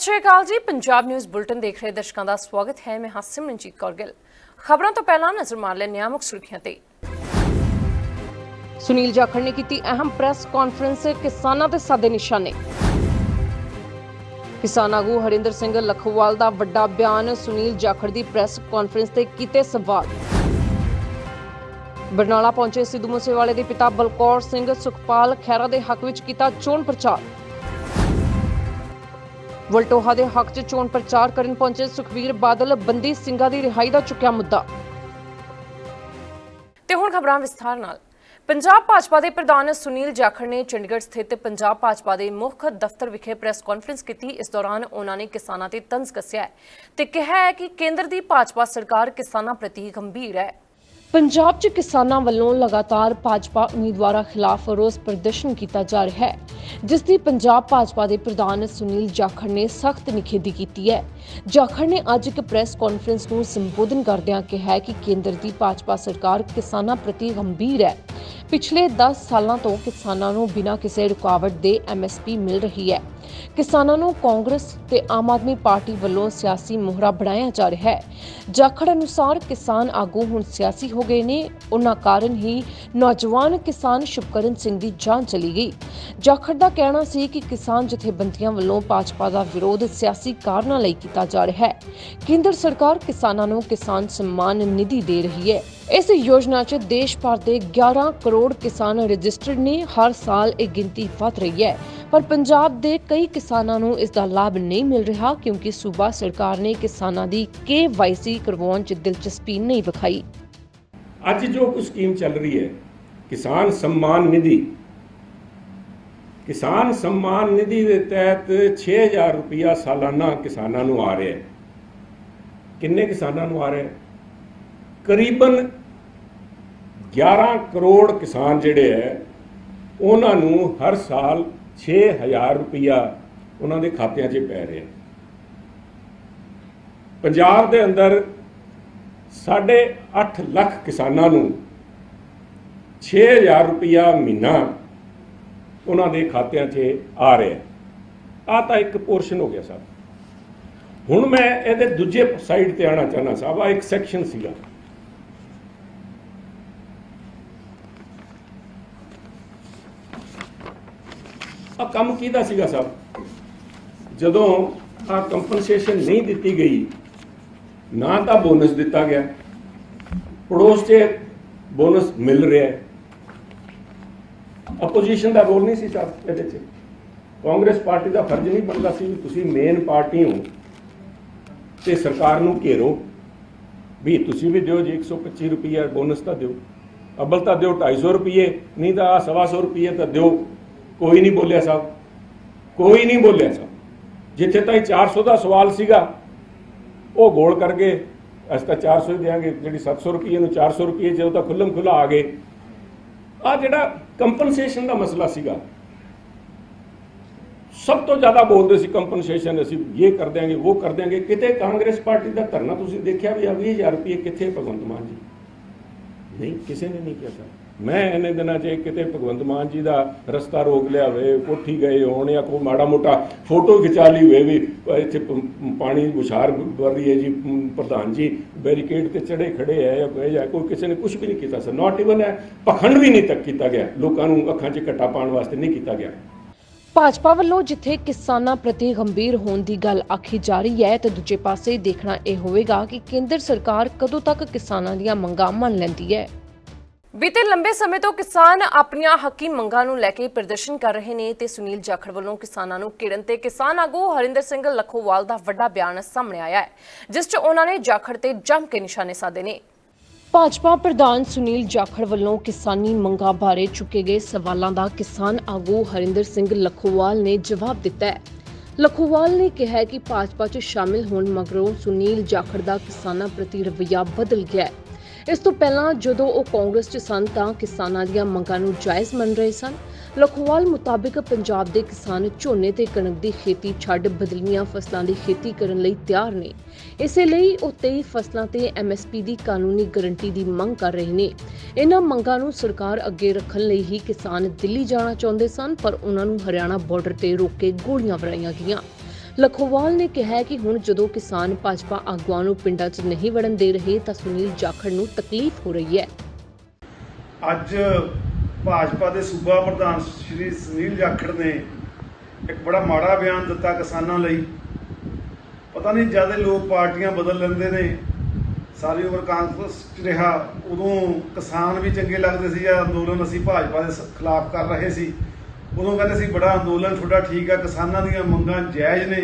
ਸਤਿ ਸ਼੍ਰੀ ਅਕਾਲ ਜੀ। Punjab news bulletin ਦੇਖ ਰਹੇ ਦਰਸ਼ਕਾਂ ਦਾ ਸਵਾਗਤ ਹੈ। ਮੈਂ ਹਾਂ ਸਿਮਰਨਜੀਤ ਕੌਰ ਗਿੱਲ। ਖਬਰਾਂ ਤੋਂ ਪਹਿਲਾਂ ਨਜ਼ਰ ਮਾਰ ਲੈਂਦੇ ਹਾਂ ਮੁੱਖ ਸੁਰਖੀਆਂ ਤੇ। ਸੁਨੀਲ ਜਾਖੜ ਨੇ ਕੀਤੀ ਅਹਿਮ ਪ੍ਰੈਸ ਕਾਨਫਰੰਸ, ਕਿਸਾਨਾਂ ਦੇ ਸਾਦੇ ਨਿਸ਼ਾਨੇ। ਕਿਸਾਨ ਆਗੂ ਹਰਿੰਦਰ ਸਿੰਘ ਲਖੋਵਾਲ ਦਾ ਵੱਡਾ ਬਿਆਨ, ਸੁਨੀਲ ਜਾਖੜ ਦੀ ਪ੍ਰੈਸ ਕਾਨਫਰੰਸ ਤੇ ਕੀਤੇ ਸਵਾਲ। ਬਰਨਾਲਾ ਪਹੁੰਚੇ ਸਿੱਧੂ ਮੂਸੇਵਾਲੇ ਦੇ ਪਿਤਾ ਬਲਕੌਰ ਸਿੰਘ ਸੁਖਪਾਲ ਖਹਿਰਾ ਦੇ ਹੱਕ ਵਿੱਚ ਕੀਤਾ ਚੋਣ ਪ੍ਰਚਾਰ। ਵਲਟੋਹਾ ਦੇ ਹੱਕ 'ਚ ਚੋਣ ਪ੍ਰਚਾਰ ਕਰਨ ਪਹੁੰਚੇ ਸੁਖਵੀਰ ਬਾਦਲ, ਬੰਦੀ ਸਿੰਘਾਂ ਦੀ ਰਿਹਾਈ ਦਾ ਚੁੱਕਿਆ ਮੁੱਦਾ। ਤੇ ਹੁਣ ਖਬਰਾਂ ਵਿਸਥਾਰ ਨਾਲ। ਪੰਜਾਬ ਭਾਜਪਾ ਦੇ ਪ੍ਰਧਾਨ ਸੁਨੀਲ ਜਾਖੜ ਨੇ ਚੰਡੀਗੜ੍ਹ ਸਥਿਤ ਪੰਜਾਬ ਭਾਜਪਾ ਦੇ ਮੁੱਖ ਦਫ਼ਤਰ ਵਿਖੇ ਪ੍ਰੈਸ ਕਾਨਫਰੰਸ ਕੀਤੀ। ਇਸ ਦੌਰਾਨ ਉਹਨਾਂ ਨੇ ਕਿਸਾਨਾਂ ਤੇ ਤੰਜ਼ ਕੱਸਿਆ ਤੇ ਕਿਹਾ ਹੈ ਕਿ ਕੇਂਦਰ ਦੀ ਭਾਜਪਾ ਸਰਕਾਰ ਕਿਸਾਨਾਂ ਪ੍ਰਤੀ ਗੰਭੀਰ ਹੈ। ਪੰਜਾਬ 'ਚ ਕਿਸਾਨਾਂ ਵੱਲੋਂ ਲਗਾਤਾਰ ਭਾਜਪਾ ਉਮੀਦਵਾਰਾਂ ਖਿਲਾਫ ਰੋਸ ਪ੍ਰਦਰਸ਼ਨ ਕੀਤਾ ਜਾ ਰਿਹਾ ਹੈ, ਜਿਸ ਦੀ ਪੰਜਾਬ ਭਾਜਪਾ ਦੇ ਪ੍ਰਧਾਨ ਸੁਨੀਲ ਜਾਖੜ ਨੇ ਸਖਤ ਨਿਖੇਧੀ ਕੀਤੀ ਹੈ। ਜਾਖੜ ਨੇ ਅੱਜ ਇੱਕ ਪ੍ਰੈਸ ਕਾਨਫਰੰਸ ਨੂੰ ਸੰਬੋਧਨ ਕਰਦਿਆਂ ਕਿਹਾ ਕਿ ਕੇਂਦਰ ਦੀ ਭਾਜਪਾ ਸਰਕਾਰ ਕਿਸਾਨਾਂ ਪ੍ਰਤੀ ਗੰਭੀਰ ਹੈ। ਪਿਛਲੇ 10 ਸਾਲਾਂ ਤੋਂ ਕਿਸਾਨਾਂ ਨੂੰ ਬਿਨਾਂ ਕਿਸੇ ਰੁਕਾਵਟ ਦੇ ਐਮਐਸਪੀ ਮਿਲ ਰਹੀ ਹੈ। ਕਿਸਾਨਾਂ ਨੂੰ ਕਾਂਗਰਸ ਤੇ ਆਮ ਆਦਮੀ ਪਾਰਟੀ ਵੱਲੋਂ ਸਿਆਸੀ ਮੋਹਰਾ ਬਣਾਇਆ ਜਾ ਰਿਹਾ ਹੈ। ਜਾਖੜ ਅਨੁਸਾਰ ਕਿਸਾਨ ਆਗੂ ਹੁਣ ਸਿਆਸੀ ਹੋ ਗਏ ਨੇ। ਉਹਨਾਂ ਕਾਰਨ ਹੀ ਨੌਜਵਾਨ ਕਿਸਾਨ ਸ਼ੁਭਕਰਨ ਸਿੰਘ ਦੀ ਜਾਨ ਚਲੀ ਗਈ। ਜਾਖੜ ਦਾ ਕਹਿਣਾ ਸੀ ਕਿ ਕਿਸਾਨ ਜਥੇਬੰਦੀਆਂ ਵੱਲੋਂ ਭਾਜਪਾ ਦਾ ਵਿਰੋਧ ਸਿਆਸੀ ਕਾਰਨਾਂ ਲਈ ਕੀਤਾ ਜਾ ਰਿਹਾ ਹੈ। ਕੇਂਦਰ ਸਰਕਾਰ ਕਿਸਾਨਾਂ ਨੂੰ ਕਿਸਾਨ ਸਨਮਾਨ ਨਿਧੀ ਦੇ ਰਹੀ ਹੈ। ਇਸ ਯੋਜਨਾ 'ਚ ਦੇਸ਼ ਭਰ ਦੇ 11 ਕਰੋੜ ਕਿਸਾਨ ਰਜਿਸਟਰਡ ਨੇ। ਹਰ ਸਾਲ ਇਹ ਗਿਣਤੀ ਵਧ ਰਹੀ ਹੈ। ਪਰ ਪੰਜਾਬ ਦੇ ਕਈ ਕਿਸਾਨਾਂ ਨੂੰ ਇਸ ਦਾ ਲਾਭ ਨਹੀਂ ਮਿਲ ਰਿਹਾ ਕਿਉਂਕਿ ਸੂਬਾ ਸਰਕਾਰ ਨੇ ਕਿਸਾਨਾਂ ਦੀ KYC ਕਰਵਾਉਣ 'ਚ ਦਿਲਚਸਪੀ ਨਹੀਂ ਵਿਖਾਈ। ਅੱਜ ਜੋ ਕੁ ਸਕੀਮ ਚੱਲ ਰਹੀ ਹੈ, ਕਿਸਾਨ ਸਨਮਾਨ ਨਿਧੀ, ਕਿਸਾਨ ਸਨਮਾਨ ਨਿਧੀ ਦੇ ਤਹਿਤ 6000 ਰੁਪਇਆ ਸਾਲਾਨਾ ਕਿਸਾਨਾਂ ਨੂੰ ਆ ਰਿਹਾ ਹੈ। ਕਿੰਨੇ ਕਿਸਾਨਾਂ ਨੂੰ ਆ ਰਿਹਾ ਹੈ? ਕਰੀਬਨ 11 ਕਰੋੜ ਕਿਸਾਨ ਜਿਹੜੇ ਹੈ, ਉਹਨਾਂ ਨੂੰ ਹਰ ਸਾਲ 6000 ਰੁਪਇਆ ਉਹਨਾਂ ਦੇ ਖਾਤਿਆਂ 'ਚ ਪੈ ਰਿਹਾ। ਪੰਜਾਬ ਦੇ ਅੰਦਰ ਸਾਢੇ 8 ਲੱਖ ਕਿਸਾਨਾਂ ਨੂੰ 6000 ਰੁਪਇਆ ਮਹੀਨਾ ਉਹਨਾਂ ਦੇ ਖਾਤਿਆਂ 'ਚ ਆ ਰਿਹਾ। ਆ ਤਾਂ ਇੱਕ ਪੋਰਸ਼ਨ ਹੋ ਗਿਆ ਸਾਹਿਬ ਹੁਣ ਮੈਂ ਇਹਦੇ ਦੂਜੇ ਸਾਈਡ ਤੇ ਆਣਾ ਚਾਹਨਾ ਸਾਹਿਬ ਆ ਇੱਕ ਸੈਕਸ਼ਨ ਸੀਗਾ। ਕੰਮ ਕਿਹਦਾ ਸੀਗਾ ਸਭ ਜਦੋਂ ਆ ਕੰਪਨਸੇਸ਼ਨ ਨਹੀਂ ਦਿੱਤੀ ਗਈ, ਨਾ ਤਾਂ ਬੋਨਸ ਦਿੱਤਾ ਗਿਆ। ਪੜੋਸ 'ਚ ਬੋਨਸ ਮਿਲ ਰਿਹਾ ਹੈ। ਆਪੋਜੀਸ਼ਨ ਦਾ ਰੋਲ ਨਹੀਂ ਸੀ ਸਾਹਿਬ ਇਹਦੇ 'ਚ। ਕਾਂਗਰਸ ਪਾਰਟੀ ਦਾ ਫਰਜ਼ ਨਹੀਂ ਬਣਦਾ ਸੀ ਵੀ ਤੁਸੀਂ ਮੇਨ ਪਾਰਟੀ ਹੋ ਤੇ ਸਰਕਾਰ ਨੂੰ ਘੇਰੋ। ਵੀ ਤੁਸੀਂ ਵੀ ਦਿਓ ਜੀ 125 ਰੁਪਏ ਬੋਨਸ ਤਾਂ ਦਿਓ। ਅਬਲ ਤਾਂ ਦਿਓ 250 ਰੁਪਏ ਨਹੀਂ ਤਾਂ 125 ਰੁਪਏ ਤਾਂ ਦਿਓ। ਕੋਈ ਨਹੀਂ ਬੋਲਿਆ ਸਾਹਿਬ। ਕੋਈ ਨਹੀਂ ਬੋਲਿਆ ਸਾਹਿਬ। ਜਿੱਥੇ ਤਾਈਂ 400 ਦਾ ਸਵਾਲ ਸੀਗਾ, ਉਹ ਗੋਲ ਕਰ ਗਏ। ਅਸੀਂ ਤਾਂ 400 ਹੀ ਦੇਾਂਗੇ ਜਿਹੜੀ 700 ਰੁਪਏ ਨੂੰ 400 ਰੁਪਏ ਜਦੋਂ ਤਾਂ ਖੁੱਲਮ ਖੁੱਲਾ ਆ ਗਏ। ਆ ਜਿਹੜਾ ਕੰਪਨਸੇਸ਼ਨ ਦਾ ਮਸਲਾ ਸੀਗਾ, ਸਭ ਤੋਂ ਜ਼ਿਆਦਾ ਬੋਲਦੇ ਸੀ ਕੰਪਨਸੇਸ਼ਨ ਅਸੀਂ ਇਹ ਕਰ ਦਿਆਂਗੇ, ਉਹ ਕਰ ਦਿਆਂਗੇ। ਕਿਤੇ ਕਾਂਗਰਸ ਪਾਰਟੀ ਦਾ ਧਰਨਾ ਤੁਸੀਂ ਦੇਖਿਆ ਵੀ ਆ 20000 ਰੁਪਏ ਕਿੱਥੇ ਭਗਵੰਤ ਮਾਨ ਜੀ? ਨਹੀਂ, ਕਿਸੇ ਨੇ ਨਹੀਂ ਕਿਹਾ ਸਰ। ਮੈਂ ਇਹਨੇ ਦਿਨਾਂ 'ਚ ਕਿਤੇ ਭਗਵੰਤ ਮਾਨ ਜੀ ਦਾ ਰਸਤਾ ਰੋਕ ਲਿਆ ਹੋਵੇ ਕੋਠੀ ਗਏ ਹੋਣ ਜਾਂ ਕੋਈ ਮਾੜਾ ਮੋਟਾ ਫੋਟੋ ਖਿਚਾ ਲਈ ਹੋਵੇ ਵੀ ਇੱਥੇ ਪਾਣੀ ਬੁਛਾਰ ਵਰ ਹੈ ਜੀ ਪ੍ਰਧਾਨ ਜੀ, ਬੈਰੀਕੇਡ ਤੇ ਚੜੇ ਖੜੇ ਹੈ ਜਾਂ ਕੋਈ ਜਾਂ ਕੋਈ ਕਿਸੇ ਨੇ ਕੁਝ ਵੀ ਨਹੀਂ ਕੀਤਾ ਸਰ ਨਾਟ ਇਵਨ ਹੈ, ਪਖੰਡ ਵੀ ਨਹੀਂ ਤੱਕ ਕੀਤਾ ਗਿਆ, ਲੋਕਾਂ ਨੂੰ ਅੱਖਾਂ 'ਚ ਘੱਟਾ ਪਾਉਣ ਵਾਸਤੇ ਨਹੀਂ ਕੀਤਾ ਗਿਆ। ਭਾਜਪਾ ਵੱਲੋਂ ਜਿੱਥੇ ਕਿਸਾਨਾਂ ਪ੍ਰਤੀ ਗੰਭੀਰ ਹੋਣ ਦੀ ਗੱਲ ਆਖੀ ਜਾ ਰਹੀ ਹੈ, ਤੇ ਦੂਜੇ ਪਾਸੇ ਦੇਖਣਾ ਇਹ ਹੋਵੇਗਾ ਕਿ ਕੇਂਦਰ ਸਰਕਾਰ ਕਦੋਂ ਤੱਕ ਕਿਸਾਨਾਂ ਦੀਆਂ ਮੰਗਾਂ ਮੰਨ ਲੈਂਦੀ ਹੈ। ਬੀਤੇ ਲੰਬੇ ਸਮੇਂ ਤੋਂ ਕਿਸਾਨ ਆਪਣੀਆਂ ਹੱਕੀ ਮੰਗਾਂ ਨੂੰ ਲੈ ਕੇ ਪ੍ਰਦਰਸ਼ਨ ਕਰ ਰਹੇ ਨੇ ਤੇ ਸੁਨੀਲ ਜਾਖੜ ਵੱਲੋਂ ਕਿਸਾਨਾਂ ਨੂੰ ਕਿਰਨ ਤੇ ਕਿਸਾਨ ਆਗੂ ਹਰਿੰਦਰ ਸਿੰਘ ਲਖੋਵਾਲ ਦਾ ਵੱਡਾ ਬਿਆਨ ਸਾਹਮਣੇ ਆਇਆ ਹੈ, ਜਿਸ 'ਚ ਉਹਨਾਂ ਨੇ ਜਾਖੜ ਤੇ ਜੰਮ ਕੇ ਨਿਸ਼ਾਨੇ ਸਾਧੇ ਨੇ। ਭਾਜਪਾ ਪ੍ਰਧਾਨ ਸੁਨੀਲ ਜਾਖੜ ਵੱਲੋਂ ਕਿਸਾਨੀ ਮੰਗਾਂ ਬਾਰੇ ਚੁੱਕੇ ਗਏ ਸਵਾਲਾਂ ਦਾ ਕਿਸਾਨ ਆਗੂ ਹਰਿੰਦਰ ਸਿੰਘ ਲੱਖੋਵਾਲ ਨੇ ਜਵਾਬ ਦਿੱਤਾ ਹੈ। ਲਖੋਵਾਲ ਨੇ ਕਿਹਾ ਕਿ ਭਾਜਪਾ 'ਚ ਸ਼ਾਮਿਲ ਹੋਣ ਮਗਰੋਂ ਸੁਨੀਲ ਜਾਖੜ ਦਾ ਕਿਸਾਨਾਂ ਪ੍ਰਤੀ ਰਵੱਈਆ ਬਦਲ ਗਿਆ ਹੈ। ਇਸ ਤੋਂ ਪਹਿਲਾਂ ਜਦੋਂ ਉਹ ਕਾਂਗਰਸ 'ਚ ਸਨ ਤਾਂ ਕਿਸਾਨਾਂ ਦੀਆਂ ਮੰਗਾਂ ਨੂੰ ਜਾਇਜ਼ ਮੰਨ ਰਹੇ ਸਨ। ਲਖੋਵਾਲ ਮੁਤਾਬਿਕ ਪੰਜਾਬ ਦੇ ਕਿਸਾਨ ਝੋਨੇ ਤੇ ਕਣਕ ਦੀ ਖੇਤੀ ਛੱਡ ਬਦਲੀਆਂ ਫਸਲਾਂ ਦੀ ਖੇਤੀ ਕਰਨ ਲਈ ਤਿਆਰ ਨੇ। ਇਸੇ ਲਈ ਉਹ 23 ਫਸਲਾਂ ਤੇ ਐਮਐਸਪੀ ਦੀ ਕਾਨੂੰਨੀ ਗਾਰੰਟੀ ਦੀ ਮੰਗ ਕਰ ਰਹੇ ਨੇ। ਇਹਨਾਂ ਮੰਗਾਂ ਨੂੰ ਸਰਕਾਰ ਅੱਗੇ ਰੱਖਣ ਲਈ ਹੀ ਕਿਸਾਨ ਦਿੱਲੀ ਜਾਣਾ ਚਾਹੁੰਦੇ ਸਨ, ਪਰ ਉਹਨਾਂ ਨੂੰ ਹਰਿਆਣਾ ਬਾਰਡਰ ਤੇ ਰੋਕ ਕੇ ਗੋਲੀਆਂ ਵਰਾਈਆਂ ਗਈਆਂ। ਲਖੋਵਾਲ ਨੇ ਕਿਹਾ ਕਿ ਹੁਣ ਜਦੋਂ ਕਿਸਾਨ ਭਾਜਪਾ ਆਗੂਆਂ ਨੂੰ ਪਿੰਡਾਂ 'ਚ ਨਹੀਂ ਵੜਨ ਦੇ ਰਹੇ ਤਾਂ ਸੁਨੀਲ ਜਾਖੜ ਨੂੰ ਤਕਲੀਫ ਹੋ ਰਹੀ ਹੈ। ਅੱਜ ਭਾਜਪਾ ਦੇ ਸੂਬਾ ਪ੍ਰਧਾਨ ਸ਼੍ਰੀ ਸੁਨੀਲ ਜਾਖੜ ਨੇ ਇੱਕ ਬੜਾ ਮਾੜਾ ਬਿਆਨ ਦਿੱਤਾ ਕਿਸਾਨਾਂ ਲਈ। ਪਤਾ ਨਹੀਂ ਜ਼ਿਆਦਾ ਲੋਕ ਪਾਰਟੀਆਂ ਬਦਲ ਲੈਂਦੇ ਨੇ, ਸਾਰੀ ਉਮਰ ਕਾਂਗਰਸ 'ਚ ਰਿਹਾ, ਉਦੋਂ ਕਿਸਾਨ ਵੀ ਚੰਗੇ ਲੱਗਦੇ ਸੀ ਜਾਂ ਅੰਦੋਲਨ ਅਸੀਂ ਭਾਜਪਾ ਦੇ ਖਿਲਾਫ ਕਰ ਰਹੇ ਸੀ। ਉਦੋਂ ਕਹਿੰਦੇ ਸੀ ਬੜਾ ਅੰਦੋਲਨ, ਤੁਹਾਡਾ ਠੀਕ ਆ, ਕਿਸਾਨਾਂ ਦੀਆਂ ਮੰਗਾਂ ਜਾਇਜ਼ ਨੇ।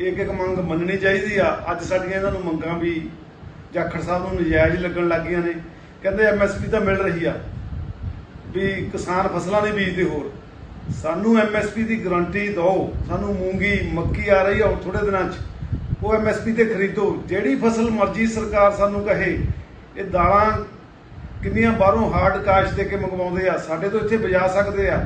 ਇੱਕ ਇੱਕ ਮੰਗ ਮੰਨਣੀ ਚਾਹੀਦੀ ਆ। ਅੱਜ ਸਾਡੀਆਂ ਇਹਨਾਂ ਨੂੰ ਮੰਗਾਂ ਵੀ ਜਾਖੜ ਸਾਹਿਬ ਨੂੰ ਨਜਾਇਜ਼ ਲੱਗਣ ਲੱਗ ਗਈਆਂ ਨੇ। ਕਹਿੰਦੇ ਐਮਐਸਪੀ ਤਾਂ ਮਿਲ ਰਹੀ ਆ, ਵੀ ਕਿਸਾਨ ਫਸਲਾਂ ਨਹੀਂ ਬੀਜਦੇ ਹੋਰ। ਸਾਨੂੰ ਐਮਐਸਪੀ ਦੀ ਗਾਰੰਟੀ ਦਿਓ। ਸਾਨੂੰ ਮੂੰਗੀ, ਮੱਕੀ ਆ ਰਹੀ ਆ ਹੁਣ ਥੋੜੇ ਦਿਨਾਂ 'ਚ। ਉਹ ਐਮਐਸਪੀ ਤੇ ਖਰੀਦੋ। ਜਿਹੜੀ ਫਸਲ ਮਰਜ਼ੀ ਸਰਕਾਰ ਸਾਨੂੰ ਕਹੇ, ਇਹ ਦਾਲਾਂ ਕਿੰਨੀਆਂ ਬਾਹਰੋਂ ਹਾਰਡ ਕਾਸ਼ ਦੇ ਕੇ ਮੰਗਵਾਉਂਦੇ ਆ। ਸਾਡੇ ਤੋਂ ਇੱਥੇ ਬਜਾ ਸਕਦੇ ਆ।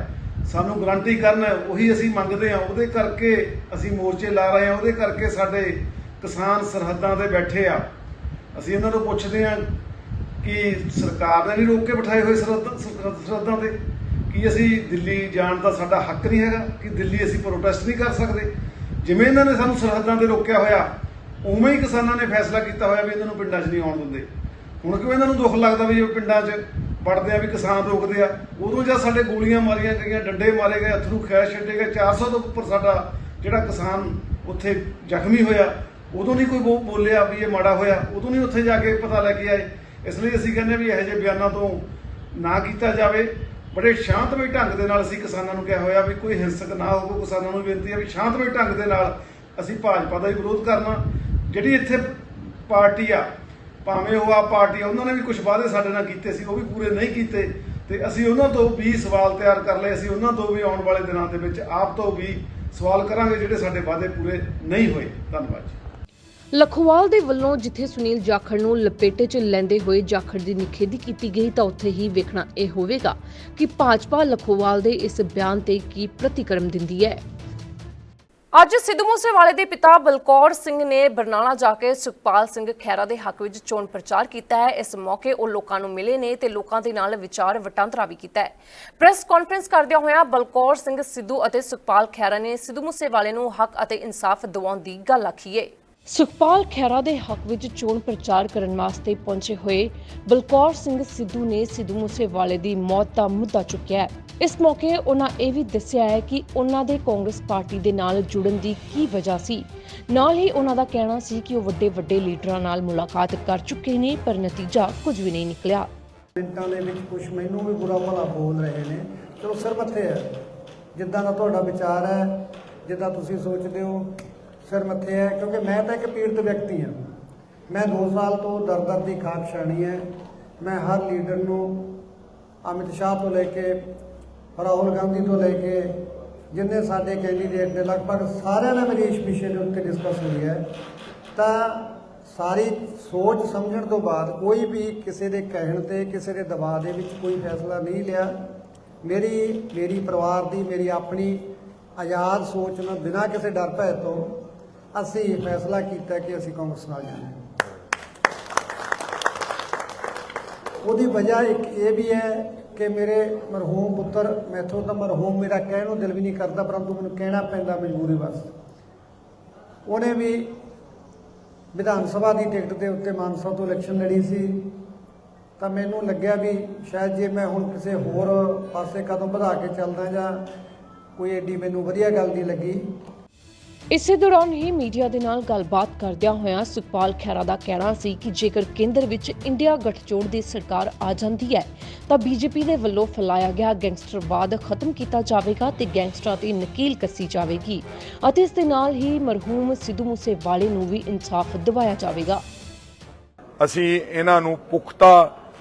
ਸਾਨੂੰ ਗਰੰਟੀ ਕਰਨ ਉਹੀ ਅਸੀਂ ਮੰਗਦੇ ਆ ਉਹਦੇ ਕਰਕੇ ਅਸੀਂ ਮੋਰਚੇ ਲਾ ਰਹੇ ਆ ਉਹਦੇ ਕਰਕੇ ਸਾਡੇ ਕਿਸਾਨ ਸਰਹੱਦਾਂ ਤੇ ਬੈਠੇ ਆ। ਅਸੀਂ ਇਹਨਾਂ ਨੂੰ ਪੁੱਛਦੇ ਆ ਕਿ ਸਰਕਾਰ ਨੇ ਨਹੀਂ ਰੋਕ ਕੇ ਬਿਠਾਏ ਹੋਏ ਸਰਹੱਦਾਂ, ਸਰਹੱਦ- ਸਰਹੱਦਾਂ ਤੇ। ਕੀ ਅਸੀਂ ਦਿੱਲੀ ਜਾਣ ਦਾ ਸਾਡਾ ਹੱਕ ਨਹੀਂ ਹੈਗਾ। ਕਿ ਦਿੱਲੀ ਅਸੀਂ ਪ੍ਰੋਟੈਸਟ ਨਹੀਂ ਕਰ ਸਕਦੇ। ਜਿਵੇਂ ਇਹਨਾਂ ਨੇ ਸਾਨੂੰ ਸਰਹੱਦਾਂ ਤੇ ਰੋਕਿਆ ਹੋਇਆ, ਉਵੇਂ ਹੀ ਕਿਸਾਨਾਂ ਨੇ ਫੈਸਲਾ ਕੀਤਾ ਹੋਇਆ ਵੀ ਇਹਨਾਂ ਨੂੰ ਪਿੰਡਾਂ 'ਚ ਨਹੀਂ ਆਉਣ ਦਿੰਦੇ। ਹੁਣ ਕਿਉਂ ਇਹਨਾਂ ਨੂੰ ਦੁੱਖ ਲੱਗਦਾ ਵੀ ਇਹ ਪਿੰਡਾਂ 'ਚ ਵੜਦੇ ਆ ਵੀ ਕਿਸਾਨ ਰੋਕਦੇ ਆ, ਉਦੋਂ ਜਦ ਸਾਡੇ ਗੋਲੀਆਂ ਮਾਰੀਆਂ ਗਈਆਂ, ਡੰਡੇ ਮਾਰੇ ਗਏ, ਅਥਰੂ ਖੈਰ ਛੱਡੇ ਗਏ 400 ਤੋਂ ਉੱਪਰ ਸਾਡਾ ਜਿਹੜਾ ਕਿਸਾਨ ਉੱਥੇ ਜ਼ਖਮੀ ਹੋਇਆ, ਉਦੋਂ ਨਹੀਂ ਕੋਈ ਬੋ- ਬੋਲਿਆ ਵੀ ਇਹ ਮਾੜਾ ਹੋਇਆ, ਉਦੋਂ ਨਹੀਂ ਉੱਥੇ ਜਾ ਕੇ ਪਤਾ ਲੈ ਕੇ ਆਏ। ਇਸ ਲਈ ਅਸੀਂ ਕਹਿੰਦੇ ਵੀ ਇਹੋ ਜਿਹੇ ਬਿਆਨਾਂ ਤੋਂ ਨਾ ਕੀਤਾ ਜਾਵੇ। ਬੜੇ ਸ਼ਾਂਤਮਈ ਢੰਗ ਦੇ ਨਾਲ ਅਸੀਂ ਕਿਸਾਨਾਂ ਨੂੰ ਕਿਹਾ ਹੋਇਆ ਵੀ ਕੋਈ ਹਿੰਸਕ ਨਾ ਹੋਵੇ, ਕਿਸਾਨਾਂ ਨੂੰ ਬੇਨਤੀ ਹੈ ਵੀ ਸ਼ਾਂਤਮਈ ਢੰਗ ਦੇ ਨਾਲ ਅਸੀਂ ਭਾਜਪਾ ਦਾ ਹੀ ਵਿਰੋਧ ਕਰਨਾ। ਜਿਹੜੀ ਇੱਥੇ ਪਾਰਟੀ ਆ ਭਾਵੇਂ ਉਹ ਆ ਪਾਰਟੀ ਉਹਨਾਂ ਨੇ ਵੀ ਕੁਝ ਵਾਅਦੇ ਸਾਡੇ ਨਾਲ ਕੀਤੇ ਸੀ, ਉਹ ਵੀ ਪੂਰੇ ਨਹੀਂ ਕੀਤੇ। ਤੇ ਅਸੀਂ ਉਹਨਾਂ ਤੋਂ ਵੀ ਸਵਾਲ ਤਿਆਰ ਕਰ ਲਏ, ਅਸੀਂ ਉਹਨਾਂ ਤੋਂ ਵੀ ਆਉਣ ਵਾਲੇ ਦਿਨਾਂ ਦੇ ਵਿੱਚ ਆਪ ਤੋਂ ਵੀ ਸਵਾਲ ਕਰਾਂਗੇ, ਜਿਹੜੇ ਸਾਡੇ ਵਾਅਦੇ ਪੂਰੇ ਨਹੀਂ ਹੋਏ। ਧੰਨਵਾਦ ਜੀ। ਲਖੋਵਾਲ ਦੇ ਵੱਲੋਂ ਜਿੱਥੇ ਸੁਨੀਲ ਜਾਖੜ ਨੂੰ ਲਪੇਟੇ 'ਚ ਲੈਂਦੇ ਹੋਏ ਜਾਖੜ ਦੀ ਨਿਖੇਧੀ ਕੀਤੀ ਗਈ, ਤਾਂ ਉੱਥੇ ਹੀ ਵੇਖਣਾ ਇਹ ਹੋਵੇਗਾ ਕਿ ਭਾਜਪਾ ਲਖੋਵਾਲ ਦੇ ਇਸ ਬਿਆਨ ਤੇ ਕੀ ਪ੍ਰਤੀਕਰਮ ਦਿੰਦੀ ਹੈ। ਅੱਜ ਸਿੱਧੂ ਮੂਸੇਵਾਲੇ ਦੇ ਪਿਤਾ ਬਲਕੌਰ ਸਿੰਘ ਨੇ ਬਰਨਾਲਾ ਜਾ ਕੇ ਸੁਖਪਾਲ ਸਿੰਘ ਖੈਰਾ ਦੇ ਹੱਕ ਵਿੱਚ ਚੋਣ ਪ੍ਰਚਾਰ ਕੀਤਾ ਹੈ। ਇਸ ਮੌਕੇ ਉਹ ਲੋਕਾਂ ਨੂੰ ਮਿਲੇ ਨੇ ਤੇ ਲੋਕਾਂ ਦੇ ਨਾਲ ਵਿਚਾਰ ਵਟਾਂਦਰਾ ਵੀ ਕੀਤਾ ਹੈ। ਪ੍ਰੈਸ ਕਾਨਫਰੰਸ ਕਰਦਿਆਂ ਹੋਇਆਂ ਬਲਕੌਰ ਸਿੰਘ ਸਿੱਧੂ ਅਤੇ ਸੁਖਪਾਲ ਖੈਰਾ ਨੇ ਸਿੱਧੂ ਮੂਸੇਵਾਲੇ ਨੂੰ ਹੱਕ ਅਤੇ ਇਨਸਾਫ ਦਿਵਾਉਣ ਦੀ ਗੱਲ ਆਖੀ ਹੈ ਸੁਖਪਾਲ ਖੈਰਾ ਦੇ ਹੱਕ ਵਿੱਚ ਚੋਣ ਪ੍ਰਚਾਰ ਕਰਨ ਵਾਸਤੇ ਪਹੁੰਚੇ ਹੋਏ ਬਲਕੌਰ ਸਿੰਘ ਸਿੱਧੂ ਨੇ ਸਿੱਧੂ ਮੂਸੇਵਾਲੇ ਦੀ ਮੌਤ ਦਾ ਮੁੱਦਾ ਚੁੱਕਿਆ ਹੈ। ਇਸ ਮੌਕੇ ਉਹਨਾਂ ਇਹ ਵੀ ਦੱਸਿਆ ਹੈ ਕਿ ਉਹਨਾਂ ਦੇ ਕਾਂਗਰਸ ਪਾਰਟੀ ਦੇ ਨਾਲ ਜੁੜਨ ਦੀ ਕੀ ਵਜ੍ਹਾ ਸੀ। ਨਾਲ ਹੀ ਉਹਨਾਂ ਦਾ ਕਹਿਣਾ ਸੀ ਕਿ ਉਹ ਵੱਡੇ ਵੱਡੇ ਲੀਡਰਾਂ ਨਾਲ ਮੁਲਾਕਾਤ ਕਰ ਚੁੱਕੇ ਨੇ, ਪਰ ਨਤੀਜਾ ਕੁਝ ਵੀ ਨਹੀਂ ਨਿਕਲਿਆ। ਮਿੰਟਾਂ ਦੇ ਵਿੱਚ ਕੁਝ ਮੈਨੂੰ ਵੀ ਬੁਰਾ ਭਲਾ ਬੋਲ ਰਹੇ ਨੇ। ਚਲੋ ਸਿਰ ਹੈ। ਜਿੱਦਾਂ ਦਾ ਤੁਹਾਡਾ ਵਿਚਾਰ ਹੈ, ਜਿੱਦਾਂ ਤੁਸੀਂ ਸੋਚਦੇ ਹੋ ਸਿਰ ਮੱਥੇ ਹੈ, ਕਿਉਂਕਿ ਮੈਂ ਤਾਂ ਇੱਕ ਪੀੜਤ ਵਿਅਕਤੀ ਹਾਂ। ਮੈਂ 2 ਸਾਲ ਤੋਂ ਦਰ ਦਰ ਦੀ ਖਾਕ ਛਾਣੀ ਹੈ। ਮੈਂ ਹਰ ਲੀਡਰ ਨੂੰ ਅਮਿਤ ਸ਼ਾਹ ਤੋਂ ਲੈ ਕੇ, ਰਾਹੁਲ ਗਾਂਧੀ ਤੋਂ ਲੈ ਕੇ, ਜਿੰਨੇ ਸਾਡੇ ਕੈਂਡੀਡੇਟ ਨੇ, ਲਗਭਗ ਸਾਰਿਆਂ ਨਾਲ ਮੇਰੀ ਇਸ ਵਿਸ਼ੇ ਦੇ ਉੱਤੇ ਡਿਸਕਸ ਹੋਈ ਹੈ। ਤਾਂ ਸਾਰੀ ਸੋਚ ਸਮਝਣ ਤੋਂ ਬਾਅਦ ਕੋਈ ਵੀ ਕਿਸੇ ਦੇ ਕਹਿਣ ਤੇ, ਕਿਸੇ ਦੇ ਦਬਾਅ ਦੇ ਵਿੱਚ ਕੋਈ ਫੈਸਲਾ ਨਹੀਂ ਲਿਆ। ਮੇਰੀ ਮੇਰੀ ਪਰਿਵਾਰ ਦੀ, ਮੇਰੀ ਆਪਣੀ ਆਜ਼ਾਦ ਸੋਚ ਨੂੰ ਬਿਨਾਂ ਕਿਸੇ ਡਰ ਭੈ ਤੋਂ ਅਸੀਂ ਫੈਸਲਾ ਕੀਤਾ ਕਿ ਅਸੀਂ ਕਾਂਗਰਸ ਨਾਲ ਜਾਣਾ ਹੈ। ਉਹਦੀ ਵਜ੍ਹਾ ਇੱਕ ਇਹ ਵੀ ਹੈ ਕਿ ਮੇਰੇ ਮਰਹੂਮ ਪੁੱਤਰ ਮੈਥੋਂ ਤਾਂ ਮਰਹੂਮ, ਮੇਰਾ ਕਹਿਣ ਨੂੰ ਦਿਲ ਵੀ ਨਹੀਂ ਕਰਦਾ, ਪਰੰਤੂ ਮੈਨੂੰ ਕਹਿਣਾ ਪੈਂਦਾ ਮਜਬੂਰੀ ਬਸ ਉਹਨੇ ਵੀ ਵਿਧਾਨ ਸਭਾ ਦੀ ਟਿਕਟ ਦੇ ਉੱਤੇ ਮਾਨਸਾ ਤੋਂ ਇਲੈਕਸ਼ਨ ਲੜੀ ਸੀ। ਤਾਂ ਮੈਨੂੰ ਲੱਗਿਆ ਵੀ ਸ਼ਾਇਦ ਜੇ ਮੈਂ ਹੁਣ ਕਿਸੇ ਹੋਰ ਪਾਸੇ ਕਦਮ ਵਧਾ ਕੇ ਚੱਲਦਾ ਜਾਂ ਕੋਈ ਏਡੀ ਮੈਨੂੰ ਵਧੀਆ ਗੱਲ ਨਹੀਂ ਲੱਗੀ। ਇਸੇ ਦੌਰਾਨ ਹੀ ਮੀਡੀਆ ਦੇ ਨਾਲ ਗੱਲਬਾਤ ਕਰਦਿਆਂ ਹੋਇਆਂ ਸੁਖਪਾਲ ਖੈਰਾ ਦਾ ਕਹਿਣਾ ਸੀ ਕਿ ਜੇਕਰ ਕੇਂਦਰ ਵਿੱਚ ਇੰਡੀਆ ਗੱਠਜੋੜ ਦੀ ਸਰਕਾਰ ਆ ਜਾਂਦੀ ਹੈ, ਤਾਂ ਬੀਜੇਪੀ ਦੇ ਵੱਲੋਂ ਫੈਲਾਇਆ ਗਿਆ ਗੈਂਗਸਟਰਵਾਦ ਖਤਮ ਕੀਤਾ ਜਾਵੇਗਾ ਤੇ ਗੈਂਗਸਟਰਾਂ ਤੇ ਨਕੀਲ ਕੱਸੀ ਜਾਵੇਗੀ ਅਤੇ ਇਸ ਦੇ ਨਾਲ ਹੀ ਮਰਹੂਮ ਸਿੱਧੂ ਮੂਸੇਵਾਲੇ ਨੂੰ ਵੀ ਇਨਸਾਫ ਦਿਵਾਇਆ ਜਾਵੇਗਾ। ਅਸੀਂ ਇਹਨਾਂ ਨੂੰ ਪੁਖਤਾ